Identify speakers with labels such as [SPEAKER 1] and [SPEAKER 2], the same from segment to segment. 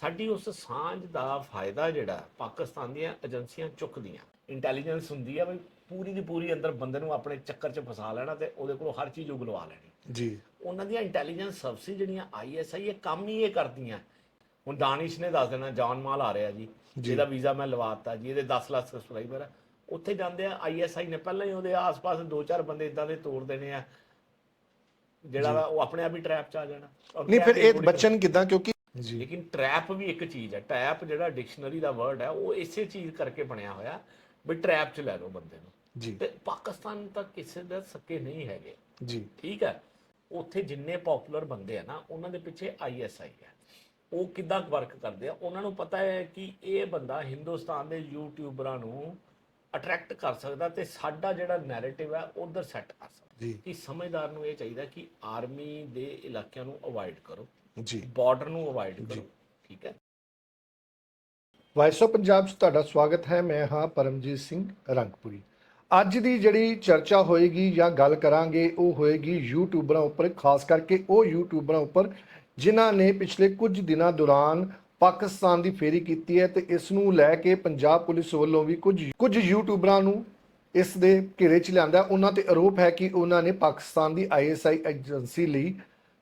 [SPEAKER 1] ਸਾਡੀ ਉਸ ਸਾਂਝ ਦਾ ਫਾਇਦਾ ਜਿਹੜਾ ਪਾਕਿਸਤਾਨ ਦੀਆਂ ਏਜੰਸੀਆਂ ਚੁੱਕਦੀਆਂ। ਇੰਟੈਲੀਜੈਂਸ ਹੁੰਦੀ ਆ ਵੀ ਪੂਰੀ ਦੀ ਪੂਰੀ ਅੰਦਰ ਬੰਦੇ ਨੂੰ ਆਪਣੇ ਚੱਕਰ 'ਚ ਫਸਾ ਲੈਣਾ ਤੇ ਉਹਦੇ ਕੋਲੋਂ ਹਰ ਚੀਜ਼ ਉਗਲਵਾ ਲੈਣੀ।
[SPEAKER 2] ਜੀ।
[SPEAKER 1] ਉਹਨਾਂ ਦੀਆਂ ਇੰਟੈਲੀਜੈਂਸ ਸਰਵਿਸ ਜਿਹੜੀਆਂ ਆਈਐਸਆਈ ਇਹ ਕੰਮ ਹੀ ਇਹ ਕਰਦੀਆਂ। ਹੁਣ ਦਾਨਿਸ਼ ਨੇ ਦੱਸ ਦੇਣਾ ਜਾਨ ਮਾਲ ਆ ਰਿਹਾ ਜੀ। ਜਿਹਦਾ ਵੀਜ਼ਾ ਮੈਂ ਲਵਾਤਾ ਜੀ ਇਹਦੇ 10 ਲੱਖ ਸਬਸਕ੍ਰਾਈਬਰ ਆ। ਉੱਥੇ ਜਾਂਦੇ ਆ ਆਈਐਸਆਈ ਨੇ ਪਹਿਲਾਂ ਹੀ ਉਹਦੇ ਆਸ-ਪਾਸ ਦੋ ਚਾਰ ਬੰਦੇ ਇਦਾਂ ਦੇ ਤੋੜ ਦੇਣੇ ਆ। ਜਿਹੜਾ ਉਹ ਆਪਣੇ ਆਪ ਹੀ ਟ੍ਰੈਪ 'ਚ ਆ ਜਾਣਾ।
[SPEAKER 2] ਨਹੀਂ ਫਿਰ ਇਹ ਬਚਨ ਕਿਦਾਂ? ਕਿਉਂਕਿ
[SPEAKER 1] ਲੇਕਿਨ ਟ੍ਰੈਪ ਵੀ ਇੱਕ ਚੀਜ਼ ਹੈ। ਟ੍ਰੈਪ ਜਿਹੜਾ ਡਿਕਸ਼ਨਰੀ ਦਾ ਵਰਡ ਹੈ ਉਹ ਇਸੇ ਚੀਜ਼ ਕਰਕੇ ਬਣਿਆ ਹੋਇਆ ਵੀ ਟ੍ਰੈਪ 'ਚ ਲੈ ਲਓ ਬੰਦੇ ਨੂੰ।
[SPEAKER 2] ਜੀ।
[SPEAKER 1] ਤੇ ਪਾਕਿਸਤਾਨ ਤਾਂ ਕਿਸੇ ਦਾ ਸੱਕੇ ਨਹੀਂ ਹੈਗੇ।
[SPEAKER 2] ਜੀ।
[SPEAKER 1] ਠੀਕ ਹੈ? ਉੱਥੇ ਜਿੰਨੇ ਪਪੂਲਰ ਬੰਦੇ ਆ ਨਾ ਉਹਨਾਂ ਦੇ ਪਿੱਛੇ ਆਈਐਸਆਈ ਹੈ। ਉਹ ਕਿੱਦਾਂ ਵਰਕ ਕਰਦੇ ਆ? ਉਹਨਾਂ ਨੂੰ ਪਤਾ ਹੈ ਕਿ ਇਹ ਬੰਦਾ ਹਿੰਦੁਸਤਾਨ ਦੇ ਯੂਟਿਊਬਰਾਂ ਨੂੰ ਅਟਰੈਕਟ ਕਰ ਸਕਦਾ ਤੇ ਸਾਡਾ ਜਿਹੜਾ ਨੈਰੇਟਿਵ ਹੈ ਉਧਰ ਸੈੱਟ ਕਰ ਸਕਦਾ।
[SPEAKER 2] ਜੀ।
[SPEAKER 1] ਕਿ ਸਮਝਦਾਰ ਨੂੰ ਇਹ ਚਾਹੀਦਾ ਕਿ ਆਰਮੀ ਦੇ ਇਲਾਕਿਆਂ ਨੂੰ ਅਵੋਇਡ ਕਰੋ।
[SPEAKER 2] ਜੀ।
[SPEAKER 1] ਬਾਰਡਰ ਨੂੰ ਅਵੋਇਡ। ਕਰੋ ਠੀਕ ਹੈ?
[SPEAKER 2] ਵਾਇਸ ਆਫ ਪੰਜਾਬ 'ਚ ਤੁਹਾਡਾ ਸਵਾਗਤ ਹੈ। ਮੈਂ ਹਾਂ ਪਰਮਜੀਤ ਸਿੰਘ ਰੰਗਪੁਰੀ। ਅੱਜ ਦੀ ਜਿਹੜੀ ਚਰਚਾ ਹੋਏਗੀ ਜਾਂ ਗੱਲ ਕਰਾਂਗੇ ਉਹ ਹੋਏਗੀ ਯੂਟਿਊਬਰਾਂ ਉੱਪਰ ਖਾਸ ਕਰਕੇ ਉਹ ਯੂਟਿਊਬਰਾਂ ਉੱਪਰ ਜਿਨ੍ਹਾਂ ਨੇ ਪਿਛਲੇ ਕੁਝ ਦਿਨਾਂ ਦੌਰਾਨ ਪਾਕਿਸਤਾਨ ਦੀ ਫੇਰੀ ਕੀਤੀ ਹੈ ਤੇ ਇਸ ਨੂੰ ਲੈ ਕੇ ਪੰਜਾਬ ਪੁਲਿਸ ਵੱਲੋਂ ਵੀ ਕੁਝ ਕੁਝ ਯੂਟਿਊਬਰਾਂ ਨੂੰ ਇਸ ਦੇ ਘੇਰੇ 'ਚ ਲਿਆਂਦਾ। ਉਹਨਾਂ ਤੇ ਆਰੋਪ ਹੈ ਕਿ ਉਹਨਾਂ ਨੇ ਪਾਕਿਸਤਾਨ ਦੀ ਆਈਐਸਆਈ ਏਜੰਸੀ ਲਈ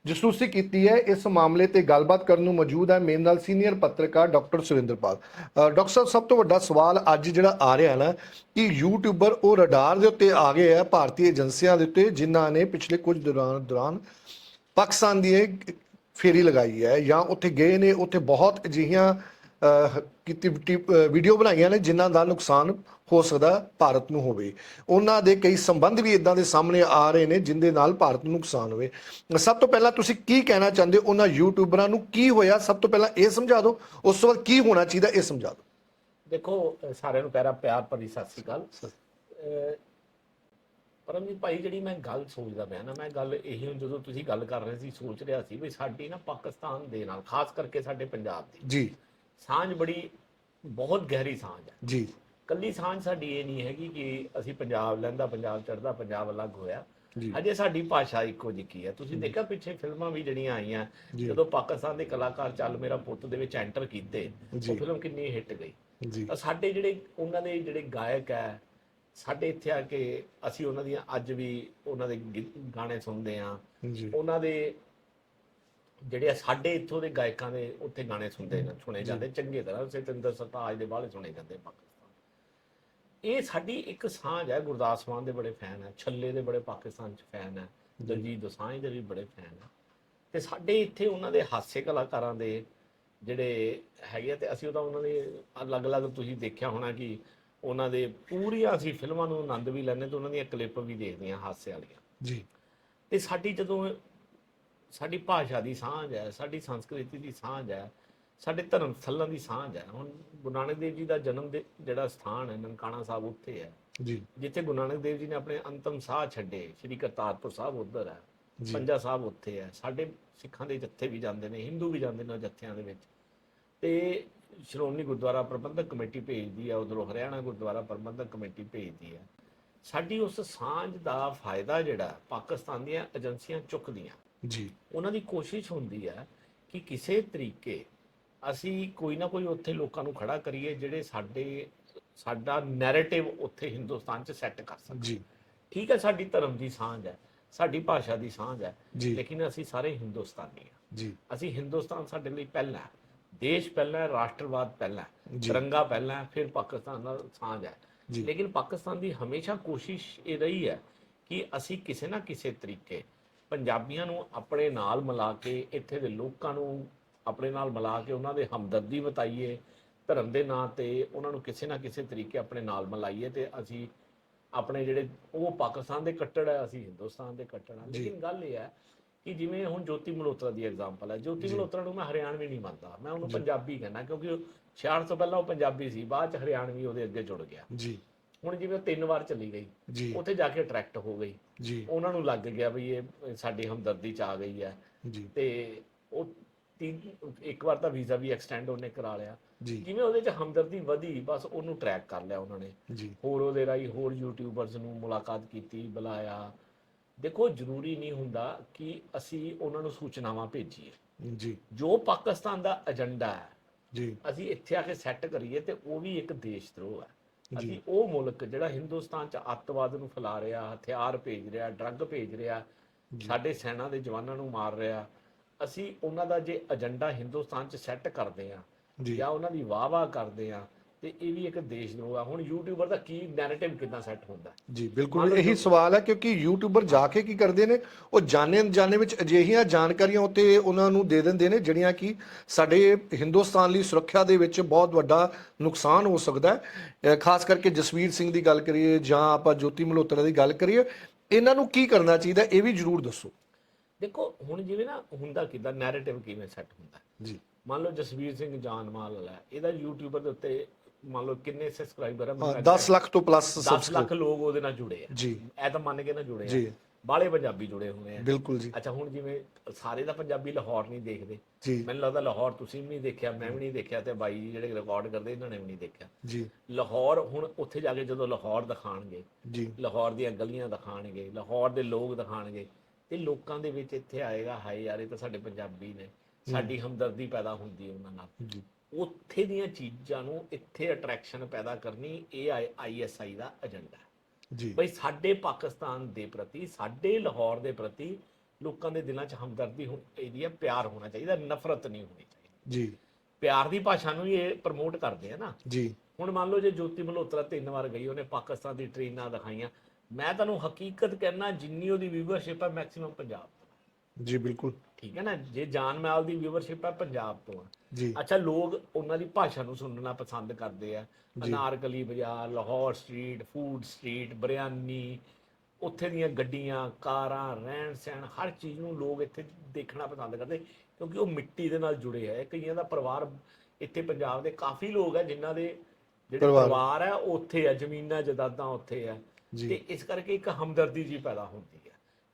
[SPEAKER 2] ਜਸੂਸੀ ਕੀਤੀ ਹੈ, ਇਸ ਮਾਮਲੇ ਤੇ ਗੱਲਬਾਤ ਕਰਨ ਨੂੰ ਮੌਜੂਦ ਹੈ ਮੇਰੇ ਨਾਲ ਸੀਨੀਅਰ ਪੱਤਰਕਾਰ ਡਾਕਟਰ ਸੁਰਿੰਦਰਪਾਲ। ਡਾਕਟਰ ਸਾਹਿਬ, ਸਭ ਤੋਂ ਵੱਡਾ ਸਵਾਲ ਅੱਜ ਜਿਹੜਾ ਆ ਰਿਹਾ ਨਾ, ਕਿ ਯੂਟਿਊਬਰ ਉਹ ਰਡਾਰ ਦੇ ਉੱਤੇ ਆ ਗਏ ਆ ਭਾਰਤੀ ਏਜੰਸੀਆਂ ਦੇ ਉੱਤੇ, ਜਿਨ੍ਹਾਂ ਨੇ ਪਿਛਲੇ ਕੁਝ ਦੌਰਾਨ ਦੌਰਾਨ ਪਾਕਿਸਤਾਨ ਦੀ ਫੇਰੀ ਲਗਾਈ ਹੈ ਜਾਂ ਉੱਥੇ ਗਏ ਨੇ, ਉੱਥੇ ਬਹੁਤ ਅਜਿਹੀਆਂ ਕੀਤੀ ਵੀਡੀਓ ਬਣਾਈਆਂ ਨੇ ਜਿਨ੍ਹਾਂ ਦਾ ਨੁਕਸਾਨ ਹੋ ਸਕਦਾ ਭਾਰਤ ਨੂੰ ਹੋਵੇ। ਉਹਨਾਂ ਦੇ ਕਈ ਸੰਬੰਧ ਵੀ ਇਦਾਂ ਦੇ ਸਾਹਮਣੇ ਆ ਰਹੇ ਨੇ ਜਿੰਦੇ ਨਾਲ ਭਾਰਤ ਨੂੰ ਨੁਕਸਾਨ ਹੋਵੇ। ਸਭ ਤੋਂ ਪਹਿਲਾਂ ਤੁਸੀਂ ਕੀ ਕਹਿਣਾ ਚਾਹੁੰਦੇ ਹੋ ਉਹਨਾਂ ਯੂਟਿਊਬਰਾਂ ਨੂੰ? ਕੀ ਹੋਇਆ? ਸਭ ਤੋਂ ਪਹਿਲਾਂ ਇਹ ਸਮਝਾ ਦਿਓ ਉਸ ਤੋਂ ਬਾਅਦ ਕੀ ਹੋਣਾ ਚਾਹੀਦਾ ਇਹ ਸਮਝਾ ਦਿਓ।
[SPEAKER 1] ਦੇਖੋ ਸਾਰਿਆਂ ਨੂੰ ਪਿਆਰਾ ਪਿਆਰ ਭਰੀ ਸਤਿ ਸ੍ਰੀ ਅਕਾਲ। ਪਰਮਜੀਤ ਭਾਈ ਜਿਹੜੀ ਮੈਂ ਗੱਲ ਸੋਚਦਾ ਪਿਆ ਨਾ ਮੈਂ ਗੱਲ ਇਹੀ ਹੁਣ ਜਦੋਂ ਤੁਸੀਂ ਗੱਲ ਕਰ ਰਹੇ ਸੀ ਸੋਚ ਰਿਹਾ ਸੀ ਵੀ ਸਾਡੀ ਨਾ ਪਾਕਿਸਤਾਨ ਦੇ ਨਾਲ ਖਾਸ ਕਰਕੇ ਸਾਡੇ ਪੰਜਾਬ ਦੀ
[SPEAKER 2] ਜੀ।
[SPEAKER 1] ਸਾਂਝ ਬੜੀ ਬਹੁਤ ਗਹਿਰੀ ਸਾਂਝ ਹੈ।
[SPEAKER 2] ਜੀ।
[SPEAKER 1] ਕੱਲੀ ਸਾਂਝ ਸਾਡੀ ਇਹ ਨਹੀਂ ਹੈਗੀ ਕਿ ਅਸੀਂ ਪੰਜਾਬ ਲੈਂਦਾ ਪੰਜਾਬ ਚੜਦਾ ਪੰਜਾਬ ਅਲੱਗ ਹੋਇਆ। ਅਜੇ ਸਾਡੀ ਭਾਸ਼ਾ ਇੱਕੋ ਜਿਹੀ ਹੈ। ਤੁਸੀਂ ਦੇਖਿਆ ਪਿੱਛੇ ਫਿਲਮਾਂ ਵੀ ਜਿਹੜੀਆਂ ਆਈਆਂ। ਜਦੋਂ ਪਾਕਿਸਤਾਨ ਦੇ ਕਲਾਕਾਰ ਚੱਲ ਮੇਰਾ ਪੁੱਤ ਦੇ ਵਿੱਚ ਐਂਟਰ ਕੀਤੇ। ਉਹ ਫਿਲਮ ਕਿੰਨੀ ਹਿੱਟ ਗਈ। ਤਾਂ ਸਾਡੇ ਜਿਹੜੇ ਉਹਨਾਂ ਦੇ ਜਿਹੜੇ ਗਾਇਕ ਹੈ ਸਾਡੇ ਇੱਥੇ ਆ ਕੇ ਅਸੀਂ ਉਹਨਾਂ ਦੀਆਂ ਅੱਜ ਵੀ ਉਹਨਾਂ ਦੇ ਗਾਣੇ ਸੁਣਦੇ ਆ ਉਹਨਾਂ ਦੇ ਜਿਹੜੇ ਆ ਸਾਡੇ ਇੱਥੋਂ ਦੇ ਗਾਇਕਾਂ ਦੇ ਉੱਥੇ ਗਾਣੇ ਸੁਣਦੇ ਨੇ ਸੁਣੇ ਜਾਂਦੇ ਚੰਗੇ ਤਰ੍ਹਾਂ। ਸਤਿੰਦਰ ਸਰਤਾਜ ਦੇ ਬਾਰੇ ਸੁਣੇ ਜਾਂਦੇ ਪਾਕਿਸਤਾਨ ਇਹ ਸਾਡੀ ਇੱਕ ਸਾਂਝ ਹੈ ਗੁਰਦਾਸ ਮਾਨ ਦੇ ਬੜੇ ਫੈਨ ਹੈ ਛੱਲੇ ਦੇ ਬੜੇ ਪਾਕਿਸਤਾਨ ਚ ਫੈਨ ਹੈ ਦਲਜੀਤ ਦੋਸਾਂਝ ਦੇ ਵੀ ਬੜੇ ਫੈਨ ਹੈ ਤੇ ਸਾਡੇ ਇੱਥੇ ਉਹਨਾਂ ਦੇ ਹਾਸੇ ਕਲਾਕਾਰਾਂ ਦੇ ਜਿਹੜੇ ਹੈਗੇ ਆ ਤੇ ਅਸੀਂ ਉਹਦਾ ਉਹਨਾਂ ਦੇ ਅਲੱਗ-ਅਲੱਗ ਤੁਸੀਂ ਦੇਖਿਆ ਹੋਣਾ ਕਿ ਉਹਨਾਂ ਦੇ ਪੂਰੀਆਂ ਅਸੀਂ ਫਿਲਮਾਂ ਨੂੰ ਆਨੰਦ ਵੀ ਲੈਂਦੇ ਤੇ ਉਹਨਾਂ ਦੀਆਂ ਕਲਿੱਪ ਵੀ ਦੇਖਦੇ ਹਾਂ ਹਾਸੇ ਵਾਲੀਆਂ।
[SPEAKER 2] ਜੀ।
[SPEAKER 1] ਤੇ ਸਾਡੀ ਜਦੋਂ ਸਾਡੀ ਭਾਸ਼ਾ ਦੀ ਸਾਂਝ ਹੈ ਸਾਡੀ ਸੰਸਕ੍ਰਿਤੀ ਦੀ ਸਾਂਝ ਹੈ ਸਾਡੇ ਧਰਮ ਸਥਲਾਂ ਦੀ ਸਾਂਝ ਹੈ। ਹੁਣ ਗੁਰੂ ਨਾਨਕ ਦੇਵ ਜੀ ਦਾ ਜਨਮ ਦੇ ਜਿਹੜਾ ਸਥਾਨ ਹੈ ਨਨਕਾਣਾ ਸਾਹਿਬ ਉੱਥੇ ਹੈ।
[SPEAKER 2] ਜੀ।
[SPEAKER 1] ਜਿੱਥੇ ਗੁਰੂ ਨਾਨਕ ਦੇਵ ਜੀ ਨੇ ਆਪਣੇ ਅੰਤਮ ਸਾਹ ਛੱਡੇ ਸ੍ਰੀ ਕਰਤਾਰਪੁਰ ਸਾਹਿਬ ਉੱਧਰ ਹੈ ਪੰਜਾ ਸਾਹਿਬ ਉੱਥੇ ਹੈ। ਸਾਡੇ ਸਿੱਖਾਂ ਦੇ ਜੱਥੇ ਵੀ ਜਾਂਦੇ ਨੇ ਹਿੰਦੂ ਵੀ ਜਾਂਦੇ ਨੇ ਉਹ ਜੱਥਿਆਂ ਦੇ ਵਿੱਚ। ਤੇ ਸ਼੍ਰੋਮਣੀ ਗੁਰਦੁਆਰਾ ਪ੍ਰਬੰਧਕ ਕਮੇਟੀ ਭੇਜਦੀ ਹੈ ਉਧਰੋਂ ਹਰਿਆਣਾ ਗੁਰਦੁਆਰਾ ਪ੍ਰਬੰਧਕ ਕਮੇਟੀ ਭੇਜਦੀ ਹੈ। ਸਾਡੀ ਉਸ ਸਾਂਝ ਦਾ ਫਾਇਦਾ ਜਿਹੜਾ ਪਾਕਿਸਤਾਨ ਦੀਆਂ ਏਜੰਸੀਆਂ ਚੁੱਕਦੀਆਂ।
[SPEAKER 2] ਜੀ।
[SPEAKER 1] ਉਹਨਾਂ ਦੀ ਕੋਸ਼ਿਸ਼ ਹੁੰਦੀ ਹੈ ਕਿ ਕਿਸੇ ਤਰੀਕੇ ਅਸੀਂ ਕੋਈ ਨਾ ਕੋਈ ਉੱਥੇ ਲੋਕਾਂ ਨੂੰ ਖੜਾ ਕਰੀਏ ਜਿਹੜੇ ਸਾਡੇ ਸਾਡਾ ਨੈਰੇਟਿਵ ਉੱਥੇ ਹਿੰਦੁਸਤਾਨ 'ਚ ਸੈੱਟ ਕਰ ਸਕਣ।
[SPEAKER 2] ਜੀ।
[SPEAKER 1] ਠੀਕ ਹੈ ਸਾਡੀ ਧਰਮ ਦੀ ਸਾਂਝ ਹੈ ਸਾਡੀ ਭਾਸ਼ਾ ਦੀ ਸਾਂਝ ਹੈ ਲੇਕਿਨ ਅਸੀਂ ਸਾਰੇ ਹਿੰਦੁਸਤਾਨੀ ਹਾਂ।
[SPEAKER 2] ਜੀ।
[SPEAKER 1] ਅਸੀਂ ਹਿੰਦੁਸਤਾਨ ਸਾਡੇ ਲਈ ਪਹਿਲਾ ਹੈ ਦੇਸ਼ ਪਹਿਲਾ ਹੈ ਰਾਸ਼ਟਰਵਾਦ ਪਹਿਲਾ ਹੈ। ਤਿਰੰਗਾ ਪਹਿਲਾ ਹੈ ਫਿਰ ਪਾਕਿਸਤਾਨ ਨਾਲ ਸਾਂਝ ਹੈ। ਲੇਕਿਨ ਪਾਕਿਸਤਾਨ ਦੀ ਹਮੇਸ਼ਾ ਕੋਸ਼ਿਸ਼ ਇਹ ਰਹੀ ਹੈ ਕਿ ਅਸੀਂ ਕਿਸੇ ਨਾ ਕਿਸੇ ਤਰੀਕੇ ਪੰਜਾਬੀਆਂ ਨੂੰ ਆਪਣੇ ਨਾਲ ਮਿਲਾ ਕੇ ਇੱਥੇ ਦੇ ਲੋਕਾਂ ਨੂੰ ਆਪਣੇ ਨਾਲ ਮਿਲਾ ਕੇ ਉਹਨਾਂ ਦੇ ਹਮਦਰਦੀ ਬਤਾਈਏ ਧਰਮ ਦੇ ਨਾਂ ਤੇ ਉਹਨਾਂ ਨੂੰ ਕਿਸੇ ਨਾ ਕਿਸੇ ਤਰੀਕੇ ਆਪਣੇ ਨਾਲ ਮਿਲਾਈਏ ਤੇ ਅਸੀਂ ਆਪਣੇ ਜਿਹੜੇ ਉਹ ਪਾਕਿਸਤਾਨ ਦੇ ਕੱਟੜ ਹੈ ਅਸੀਂ ਹਿੰਦੁਸਤਾਨ ਦੇ ਕੱਟੜ ਹਾਂ
[SPEAKER 2] ਜੀ।
[SPEAKER 1] ਲੇਕਿਨ ਗੱਲ ਇਹ ਹੈ ਕਿ ਜਿਵੇਂ ਹੁਣ ਜੋਤੀ ਮਲਹੋਤਰਾ ਦੀ ਐਗਜ਼ਾਮਪਲ ਹੈ ਜੋਤੀ। ਮਲਹੋਤਰਾ ਨੂੰ ਮੈਂ ਹਰਿਆਣਵੀ ਨਹੀਂ ਮੰਨਦਾ ਮੈਂ ਉਹਨੂੰ। ਪੰਜਾਬੀ ਕਹਿੰਦਾ ਕਿਉਂਕਿ ਉਹ 66 ਤੋਂ ਪਹਿਲਾਂ ਉਹ ਪੰਜਾਬੀ ਸੀ ਬਾਅਦ ਚ ਹਰਿਆਣਵੀ ਉਹਦੇ ਅੱਗੇ ਜੁੜ ਗਿਆ
[SPEAKER 2] ਜੀ
[SPEAKER 1] ਹੁਣ ਜਿਵੇਂ ਉਹ ਤਿੰਨ ਵਾਰ ਚਲੀ ਗਈ ਉੱਥੇ ਜਾ ਕੇ ਅਟਰੈਕਟ ਹੋ ਗਈ
[SPEAKER 2] ਜੀ।
[SPEAKER 1] ਉਹਨਾਂ ਨੂੰ ਲੱਗ ਗਿਆ ਵੀ ਇਹ ਸਾਡੀ ਹਮਦਰਦੀ ਚ ਆ ਗਈ ਹੈ।
[SPEAKER 2] ਜੀ।
[SPEAKER 1] ਤੇ ਉਹ ਤਿੰਨ ਇੱਕ ਵਾਰ ਤਾਂ ਵੀਜ਼ਾ ਵੀ ਐਕਸਟੈਂਡ ਉਹਨੇ ਕਰਾ ਲਿਆ।
[SPEAKER 2] ਜੀ।
[SPEAKER 1] ਜਿਵੇਂ ਉਹਦੇ ਚ ਹਮਦਰਦੀ ਵਧੀ ਬਸ ਉਹਨੂੰ ਟਰੈਕ ਕਰ ਲਿਆ ਉਹਨਾਂ ਨੇ।
[SPEAKER 2] ਜੀ।
[SPEAKER 1] ਹੋਰ ਉਹਦੇ ਰਾਹੀਂ ਹੋਰ ਯੂਟਿਊਬਰਸ ਨੂੰ ਮੁਲਾਕਾਤ ਕੀਤੀ ਬੁਲਾਇਆ। ਦੇਖੋ ਜ਼ਰੂਰੀ ਨਹੀਂ ਹੁੰਦਾ ਕਿ ਅਸੀਂ ਉਹਨਾਂ ਨੂੰ ਸੂਚਨਾਵਾਂ ਭੇਜੀਏ।
[SPEAKER 2] ਜੀ।
[SPEAKER 1] ਜੋ ਪਾਕਿਸਤਾਨ ਦਾ ਏਜੰਡਾ ਹੈ
[SPEAKER 2] ਜੀ।
[SPEAKER 1] ਅਸੀਂ ਇੱਥੇ ਆ ਕੇ ਸੈੱਟ ਕਰੀਏ ਤੇ ਉਹ ਵੀ ਇੱਕ ਦੇਸ਼ ਧਰੋਹ ਹੈ। ਅਸੀਂ ਉਹ ਮੁਲਕ ਜਿਹੜਾ ਹਿੰਦੁਸਤਾਨ ਚ ਅੱਤਵਾਦ ਨੂੰ ਫੈਲਾ ਰਿਹਾ ਹਥਿਆਰ ਭੇਜ ਰਿਹਾ ਡਰੱਗ ਭੇਜ ਰਿਹਾ। ਸਾਡੇ ਸੈਨਾ ਦੇ ਜਵਾਨਾਂ ਨੂੰ ਮਾਰ ਰਿਹਾ ਅਸੀਂ ਉਹਨਾਂ ਦਾ ਜੇ ਏਜੰਡਾ ਹਿੰਦੁਸਤਾਨ ਚ ਸੈੱਟ ਕਰਦੇ ਆ
[SPEAKER 2] ਜੀ
[SPEAKER 1] ਉਹਨਾਂ ਦੀ ਵਾਹ-ਵਾਹ ਕਰਦੇ ਆ ਤੇ ਇਹ ਵੀ ਇੱਕ ਦੇਸ਼ ਧਰੋਹ ਆ। ਹੁਣ ਯੂਟਿਊਬਰ ਦਾ ਕੀ ਨੈਰੇਟਿਵ ਕਿਦਾਂ ਸੈੱਟ ਹੁੰਦਾ?
[SPEAKER 2] ਜੀ ਬਿਲਕੁਲ। ਇਹੀ ਸਵਾਲ ਹੈ ਕਿਉਂਕਿ ਯੂਟਿਊਬਰ ਜਾ ਕੇ ਕੀ ਕਰਦੇ ਨੇ? ਉਹ ਜਾਣੇ ਅਣਜਾਣੇ ਵਿੱਚ ਅਜਿਹੀਆਂ ਜਾਣਕਾਰੀਆਂ ਉੱਤੇ ਉਹਨਾਂ ਨੂੰ ਦੇ ਦਿੰਦੇ ਨੇ ਜਿਹੜੀਆਂ ਕਿ ਸਾਡੇ ਹਿੰਦੁਸਤਾਨ ਲਈ ਸੁਰੱਖਿਆ ਦੇ ਵਿੱਚ ਬਹੁਤ ਵੱਡਾ ਨੁਕਸਾਨ ਹੋ ਸਕਦਾ ਹੈ। ਖਾਸ ਕਰਕੇ ਜਸਵੀਰ ਸਿੰਘ ਦੀ ਗੱਲ ਕਰੀਏ ਜਾਂ ਆਪਾਂ ਜੋਤੀ ਮਲਹੋਤਰਾ ਦੀ ਗੱਲ ਕਰੀਏ ਇਹਨਾਂ ਨੂੰ ਕੀ ਕਰਨਾ ਚਾਹੀਦਾ ਇਹ ਵੀ ਜਰੂਰ ਦੱਸੋ।
[SPEAKER 1] ਦੇਖੋ ਹੁਣ ਜਿਵੇਂ ਨਾ ਹੁੰਦਾ ਕਿਦਾਂ ਨੈਰੇਟਿਵ ਕਿਵੇਂ ਸੈੱਟ ਹੁੰਦਾ?
[SPEAKER 2] ਜੀ।
[SPEAKER 1] ਮੰਨ ਲਓ ਜਸਵੀਰ ਸਿੰਘ ਜਾਨਮਾਲ ਵਾਲਾ ਇਹਦਾ ਯੂਟਿਊਬਰ ਦੇ ਉੱਤੇ ਮੰਨ ਲਓ ਕਿੰਨੇ ਸਬਸਕ੍ਰਾਈਬਰ ਹੈ
[SPEAKER 2] 10 ਲੱਖ ਤੋਂ ਪਲੱਸ
[SPEAKER 1] 10 ਲੱਖ ਲੋਕ ਉਹਦੇ ਨਾਲ ਜੁੜੇ ਆ।
[SPEAKER 2] ਜੀ।
[SPEAKER 1] ਇਹ ਤਾਂ ਮੰਨ ਕੇ ਨਾ ਜੁੜੇ
[SPEAKER 2] ਜੀ।
[SPEAKER 1] ਆ ਬਾਲੇ ਪੰਜਾਬੀ ਜੁੜੇ ਹੋਏ ਆ।
[SPEAKER 2] ਬਿਲਕੁਲ ਜੀ।
[SPEAKER 1] ਅੱਛਾ ਹੁਣ ਜਿਵੇਂ ਸਾਰੇ ਤਾਂ ਪੰਜਾਬੀ ਲਾਹੌਰ ਨਹੀਂ ਦੇਖਦੇ।
[SPEAKER 2] ਜੀ।
[SPEAKER 1] ਮੈਨੂੰ ਲੱਗਦਾ ਲਾਹੌਰ ਤੁਸੀਂ ਵੀ ਨਹੀਂ ਦੇਖਿਆ ਮੈਂ ਵੀ ਨਹੀਂ ਦੇਖਿਆ ਤੇ ਬਾਈ ਜੀ ਜਿਹੜੇ ਰਿਕਾਰਡ ਕਰਦੇ ਇਹਨਾਂ ਨੇ ਵੀ ਨਹੀਂ ਦੇਖਿਆ।
[SPEAKER 2] ਜੀ।
[SPEAKER 1] ਲਾਹੌਰ ਹੁਣ ਉੱਥੇ ਜਾ ਕੇ ਜਦੋਂ ਲਾਹੌਰ ਦਿਖਾਣਗੇ
[SPEAKER 2] ਜੀ।
[SPEAKER 1] ਲਾਹੌਰ ਦੀਆਂ ਗਲੀਆਂ ਦਿਖਾਣਗੇ ਲਾਹੌਰ ਦੇ ਲੋਕ ਦਿਖਾਣਗੇ ਤੇ ਲੋਕਾਂ ਦੇ ਵਿੱਚ ਇੱਥੇ ਆਏਗਾ ਹਾਏ ਯਾਰ ਇਹ ਤਾਂ ਸਾਡੇ ਪੰਜਾਬੀ ਨੇ। ਸਾਡੀ ਹਮਦਰਦੀ ਪੈਦਾ ਹੁੰਦੀ ਹੈ ਉਹਨਾਂ ਨਾਲ।
[SPEAKER 2] ਜੀ।
[SPEAKER 1] ਉੱਥੇ ਦੀਆਂ ਚੀਜ਼ਾਂ ਨੂੰ ਇੱਥੇ ਅਟਰੈਕਸ਼ਨ ਪੈਦਾ ਕਰਨੀ ਇਹ ਆਈਐਸਆਈ ਦਾ ਏਜੰਡਾ ਹੈ।
[SPEAKER 2] ਜੀ।
[SPEAKER 1] ਬਈ ਸਾਡੇ ਪਾਕਿਸਤਾਨ ਦੇ ਪ੍ਰਤੀ ਸਾਡੇ ਲਾਹੌਰ ਦੇ ਪ੍ਰਤੀ ਲੋਕਾਂ ਦੇ ਦਿਲਾਂ 'ਚ ਹਮਦਰਦੀ ਹੋਣੀ ਚਾਹੀਦੀ ਹੈ ਪਿਆਰ ਹੋਣਾ ਚਾਹੀਦਾ ਨਫ਼ਰਤ ਨਹੀਂ ਹੋਣੀ ਚਾਹੀਦੀ।
[SPEAKER 2] ਜੀ।
[SPEAKER 1] ਪਿਆਰ ਦੀ ਭਾਸ਼ਾ ਨੂੰ ਹੀ ਇਹ ਪ੍ਰਮੋਟ ਕਰਦੇ ਆ ਨਾ।
[SPEAKER 2] ਜੀ।
[SPEAKER 1] ਹੁਣ ਮੰਨ ਲਓ ਜੇ ਜੋਤੀ ਮਲਹੋਤਰਾ ਤਿੰਨ ਵਾਰ ਗਈ ਉਹਨੇ ਪਾਕਿਸਤਾਨ ਦੀ ਟ੍ਰੇਨਾਂ ਦਿਖਾਈਆਂ। ਮੈਂ ਤੁਹਾਨੂੰ ਹਕੀਕਤ ਕਹਿਣਾ ਜਿੰਨੀ ਉਹਦੀ ਵੀਵਰਸ਼ਿਪ ਹੈ ਮੈਕਸਿਮਮ ਪੰਜਾਬ ਤੋਂ
[SPEAKER 2] ਜੀ ਬਿਲਕੁਲ।
[SPEAKER 1] ਠੀਕ ਹੈ ਨਾ? ਜੇ ਜਾਨ ਮਾਲ ਦੀ ਵੀਵਰਸ਼ਿਪ ਹੈ ਪੰਜਾਬ ਤੋਂ ਆ ਅੱਛਾ ਲੋਕ ਉਹਨਾਂ ਦੀ ਭਾਸ਼ਾ ਨੂੰ ਸੁਣਨਾ ਪਸੰਦ ਕਰਦੇ ਆ। Anarkali Bazaar Lahore street food street biryani ਉੱਥੇ ਦੀਆਂ ਗੱਡੀਆਂ ਕਾਰਾਂ ਰਹਿਣ ਸਹਿਣ ਹਰ ਚੀਜ਼ ਨੂੰ ਲੋਕ ਇੱਥੇ ਦੇਖਣਾ ਪਸੰਦ ਕਰਦੇ ਕਿਉਂਕਿ ਉਹ ਮਿੱਟੀ ਦੇ ਨਾਲ ਜੁੜੇ ਹੈ। ਕਈਆਂ ਦਾ ਪਰਿਵਾਰ ਇੱਥੇ ਪੰਜਾਬ ਦੇ ਕਾਫੀ ਲੋਕ ਹੈ ਜਿਨ੍ਹਾਂ ਦੇ ਜਿਹੜੇ
[SPEAKER 2] ਪਰਿਵਾਰ।
[SPEAKER 1] ਹੈ ਉੱਥੇ ਆ ਜ਼ਮੀਨਾਂ ਜਾਇਦਾਦਾਂ ਉੱਥੇ ਆ
[SPEAKER 2] ਜੀ।
[SPEAKER 1] ਤੇ ਇਸ ਕਰਕੇ ਇੱਕ ਹਮਦਰਦੀ ਜੀ ਪੈਦਾ ਹੁੰਦੀ ਹੈ।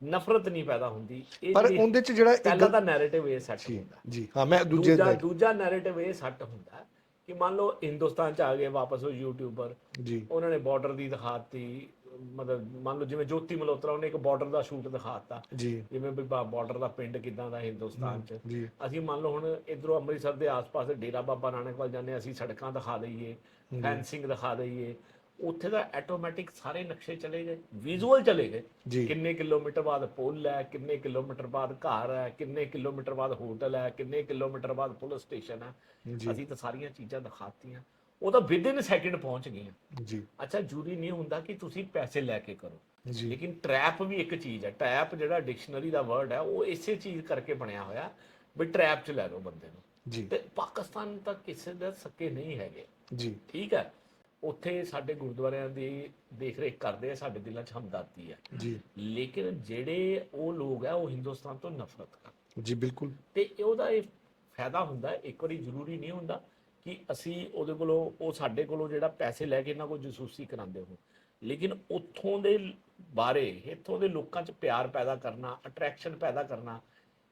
[SPEAKER 1] ਨਫ਼ਰਤ ਨਹੀਂ ਪੈਦਾ ਹੁੰਦੀ। ਇਹ
[SPEAKER 2] ਪਰ
[SPEAKER 1] ਜਿਹੜੀ-
[SPEAKER 2] ਉਹਦੇ ਚ ਜਿਹੜਾ ਇੱਕ
[SPEAKER 1] ਪਹਿਲਾਂ ਤਾਂ ਨੈਰੇਟਿਵ ਇਹ ਸੈੱਟ
[SPEAKER 2] ਜੀ
[SPEAKER 1] ਹੁੰਦਾ।
[SPEAKER 2] ਜੀ ਹਾਂ ਮੈਂ ਦੂਜੇ
[SPEAKER 1] ਦੂਜਾ
[SPEAKER 2] ਦਾ
[SPEAKER 1] ਦੂਜਾ ਨੈਰੇਟਿਵ ਇਹ ਸੱਟ ਹੁੰਦਾ ਕਿ ਮੰਨ ਲਓ ਹਿੰਦੁਸਤਾਨ ਚ ਆ ਗਏ ਵਾਪਸ ਉਹ ਯੂਟਿਊਬਰ
[SPEAKER 2] ਜੀ।
[SPEAKER 1] ਉਹਨਾਂ ਨੇ ਬਾਰਡਰ ਦੀ ਦਿਖਾਤੀ ਮਤਲਬ ਮੰਨ ਲਓ ਜਿਵੇਂ ਜੋਤੀ ਮਲਹੋਤਰਾ ਉਹਨੇ ਇੱਕ ਬਾਰਡਰ ਦਾ ਸ਼ੂਟ ਦਿਖਾਤਾ।
[SPEAKER 2] ਜੀ।
[SPEAKER 1] ਜਿਵੇਂ ਵੀ ਬਾਰਡਰ ਦਾ ਪਿੰਡ ਕਿਦਾਂ ਦਾ ਹਿੰਦੁਸਤਾਨ ਚ।
[SPEAKER 2] ਜੀ।
[SPEAKER 1] ਅਸੀਂ ਮੰਨ ਲਓ ਹੁਣ ਇਧਰੋਂ ਅੰਮ੍ਰਿਤਸਰ ਦੇ ਆਸ-ਪਾਸ ਡੇਰਾ ਬਾਬਾ ਨਾਨਕ ਵੱਲ ਜਾਂਦੇ ਹਾਂ, ਅਸੀਂ ਸੜਕਾਂ ਦਿਖਾ ਦਈਏ ਫੈਂਸਿੰਗ ਦਿਖਾ ਦਈਏ। ਉੱਥੇ ਦਾ ਆਟੋਮੈਟਿਕ ਸਾਰੇ ਨਕਸ਼ੇ ਚਲੇ ਗਏ ਵਿਜ਼ੂਅਲ ਚਲੇ ਗਏ। ਕਿੰਨੇ ਕਿਲੋਮੀਟਰ ਬਾਅਦ ਪੁਲ ਹੈ ਕਿੰਨੇ ਕਿਲੋਮੀਟਰ ਬਾਅਦ ਘਰ ਹੈ ਕਿੰਨੇ ਕਿਲੋਮੀਟਰ ਬਾਅਦ ਹੋਟਲ ਹੈ ਕਿੰਨੇ ਕਿਲੋਮੀਟਰ ਬਾਅਦ ਪੁਲਿਸ ਸਟੇਸ਼ਨ ਹੈ। ਅਸੀਂ ਤਾਂ ਸਾਰੀਆਂ ਚੀਜ਼ਾਂ ਦਿਖਾਤੀਆਂ। ਉਹ ਤਾਂ ਵਿਦਿਨ ਸੈਕਿੰਡ ਪਹੁੰਚ ਗਈਆਂ।
[SPEAKER 2] ਜੀ।
[SPEAKER 1] ਅੱਛਾ ਜ਼ਰੂਰੀ ਨਹੀਂ ਹੁੰਦਾ ਕਿ ਤੁਸੀਂ ਪੈਸੇ ਲੈ ਕੇ ਕਰੋ। ਲੇਕਿਨ ਟ੍ਰੈਪ ਵੀ ਇੱਕ ਚੀਜ਼ ਹੈ। ਟ੍ਰੈਪ ਜਿਹੜਾ ਡਿਕਸ਼ਨਰੀ ਦਾ ਵਰਡ ਹੈ ਉਹ ਇਸੇ ਚੀਜ਼ ਕਰਕੇ ਬਣਿਆ ਹੋਇਆ ਵੀ ਟ੍ਰੈਪ 'ਚ ਲੈ ਲਓ ਬੰਦੇ ਨੂੰ।
[SPEAKER 2] ਜੀ।
[SPEAKER 1] ਤੇ ਪਾਕਿਸਤਾਨ ਤਾਂ ਕਿਸੇ ਦੇ ਸੱਕੇ ਨਹੀਂ ਹੈਗੇ।
[SPEAKER 2] ਜੀ।
[SPEAKER 1] ਠੀਕ ਹੈ। ਉੱਥੇ ਸਾਡੇ ਗੁਰਦੁਆਰਿਆਂ ਦੀ ਦੇਖ ਰੇਖ ਕਰਦੇ ਆ ਸਾਡੇ ਦਿਲਾਂ 'ਚ ਹਮਦਰਦੀ ਹੈ
[SPEAKER 2] ਜੀ।
[SPEAKER 1] ਲੇਕਿਨ ਜਿਹੜੇ ਉਹ ਲੋਕ ਆ ਉਹ ਹਿੰਦੁਸਤਾਨ ਤੋਂ ਨਫ਼ਰਤ ਕਰਦੇ।
[SPEAKER 2] ਜੀ ਬਿਲਕੁਲ।
[SPEAKER 1] ਤੇ ਉਹਦਾ ਇਹ ਫਾਇਦਾ ਹੁੰਦਾ ਇੱਕ ਵਾਰੀ ਜ਼ਰੂਰੀ ਨਹੀਂ ਹੁੰਦਾ ਕਿ ਅਸੀਂ ਉਹਦੇ ਕੋਲੋਂ ਉਹ ਸਾਡੇ ਕੋਲੋਂ ਜਿਹੜਾ ਪੈਸੇ ਲੈ ਕੇ ਇਹਨਾਂ ਕੋਲ ਜਸੂਸੀ ਕਰਾਉਂਦੇ ਹੋ ਲੇਕਿਨ ਉੱਥੋਂ ਦੇ ਬਾਰੇ ਇੱਥੋਂ ਦੇ ਲੋਕਾਂ 'ਚ ਪਿਆਰ ਪੈਦਾ ਕਰਨਾ ਅਟਰੈਕਸ਼ਨ ਪੈਦਾ ਕਰਨਾ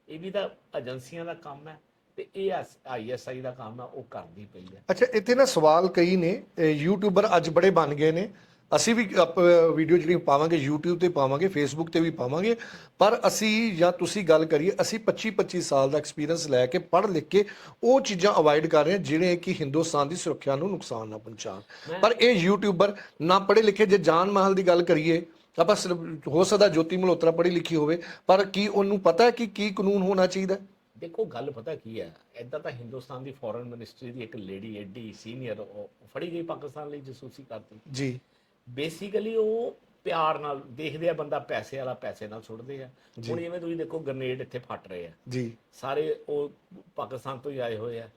[SPEAKER 1] ਇਹ ਵੀ ਤਾਂ ਏਜੰਸੀਆਂ ਦਾ ਕੰਮ ਹੈ। ਤੇ ਇਹ ਆਈਐਸਆਈ ਦਾ ਕੰਮ ਹੈ ਉਹ ਕਰਦੀ ਪਈ ਹੈ।
[SPEAKER 2] ਅੱਛਾ ਇੱਥੇ ਨਾ ਸਵਾਲ ਕਈ ਨੇ ਯੂਟਿਊਬਰ ਅੱਜ ਬੜੇ ਬਣ ਗਏ ਨੇ। ਅਸੀਂ ਵੀ ਵੀਡੀਓ ਜਿਹੜੀ ਪਾਵਾਂਗੇ YouTube ਤੇ ਪਾਵਾਂਗੇ Facebook ਤੇ ਵੀ ਪਾਵਾਂਗੇ। ਪਰ ਅਸੀਂ ਜਾਂ ਤੁਸੀਂ ਗੱਲ ਕਰੀਏ ਅਸੀਂ 25 25 ਸਾਲ ਦਾ ਐਕਸਪੀਰੀਅੰਸ ਲੈ ਕੇ ਪੜ੍ਹ ਲਿਖ ਕੇ ਉਹ ਚੀਜ਼ਾਂ ਅਵਾਇਡ ਕਰ ਰਹੇ ਹਾਂ ਜਿਹੜੇ ਕਿ ਹਿੰਦੁਸਤਾਨ ਦੀ ਸੁਰੱਖਿਆ ਨੂੰ ਨੁਕਸਾਨ ਨਾ ਪਹੁੰਚਾਉਣ।
[SPEAKER 1] ਮੈਂ-
[SPEAKER 2] ਪਰ ਇਹ ਯੂਟਿਊਬਰ ਨਾ ਪੜ੍ਹੇ ਲਿਖੇ ਜੇ ਜਾਨ ਮਹਿਲ ਦੀ ਗੱਲ ਕਰੀਏ ਆਪਾਂ ਹੋ ਸਕਦਾ ਜੋਤੀ ਮਲਹੋਤਰਾ ਪੜ੍ਹੀ ਲਿਖੀ ਹੋਵੇ ਪਰ ਕੀ ਉਹਨੂੰ ਪਤਾ ਹੈ ਕਿ ਕੀ ਕਾਨੂੰਨ ਹੋਣਾ ਚਾਹੀਦਾ?
[SPEAKER 1] ਦੇਖੋ ਗੱਲ ਪਤਾ ਕੀ ਹੈ? ਐਦਾਂ ਤਾਂ ਹਿੰਦੁਸਤਾਨ ਦੀ ਫੋਰਨ ਮਿਨਿਸਟਰੀ ਦੀ ਇੱਕ ਲੇਡੀ ਐਡੀ ਸੀਨੀਅਰ ਫੜੀ ਗਈ ਪਾਕਿਸਤਾਨ ਲਈ ਜਸੂਸੀ ਕਰਦੀ
[SPEAKER 2] ਜੀ।
[SPEAKER 1] ਬੇਸਿਕਲੀ ਉਹ ਪਿਆਰ ਨਾਲ ਦੇਖਦੇ ਆ ਬੰਦਾ ਪੈਸੇ ਵਾਲਾ ਪੈਸੇ ਨਾਲ ਸੁੱਟਦੇ ਆ। ਹੁਣ ਜਿਵੇਂ ਤੁਸੀਂ ਦੇਖੋ ਗ੍ਰਨੇਡ ਇੱਥੇ ਫਟ ਰਹੇ ਆ।
[SPEAKER 2] ਜੀ।
[SPEAKER 1] ਸਾਰੇ ਉਹ ਪਾਕਿਸਤਾਨ ਤੋਂ ਹੀ ਆਏ ਹੋਏ ਆ।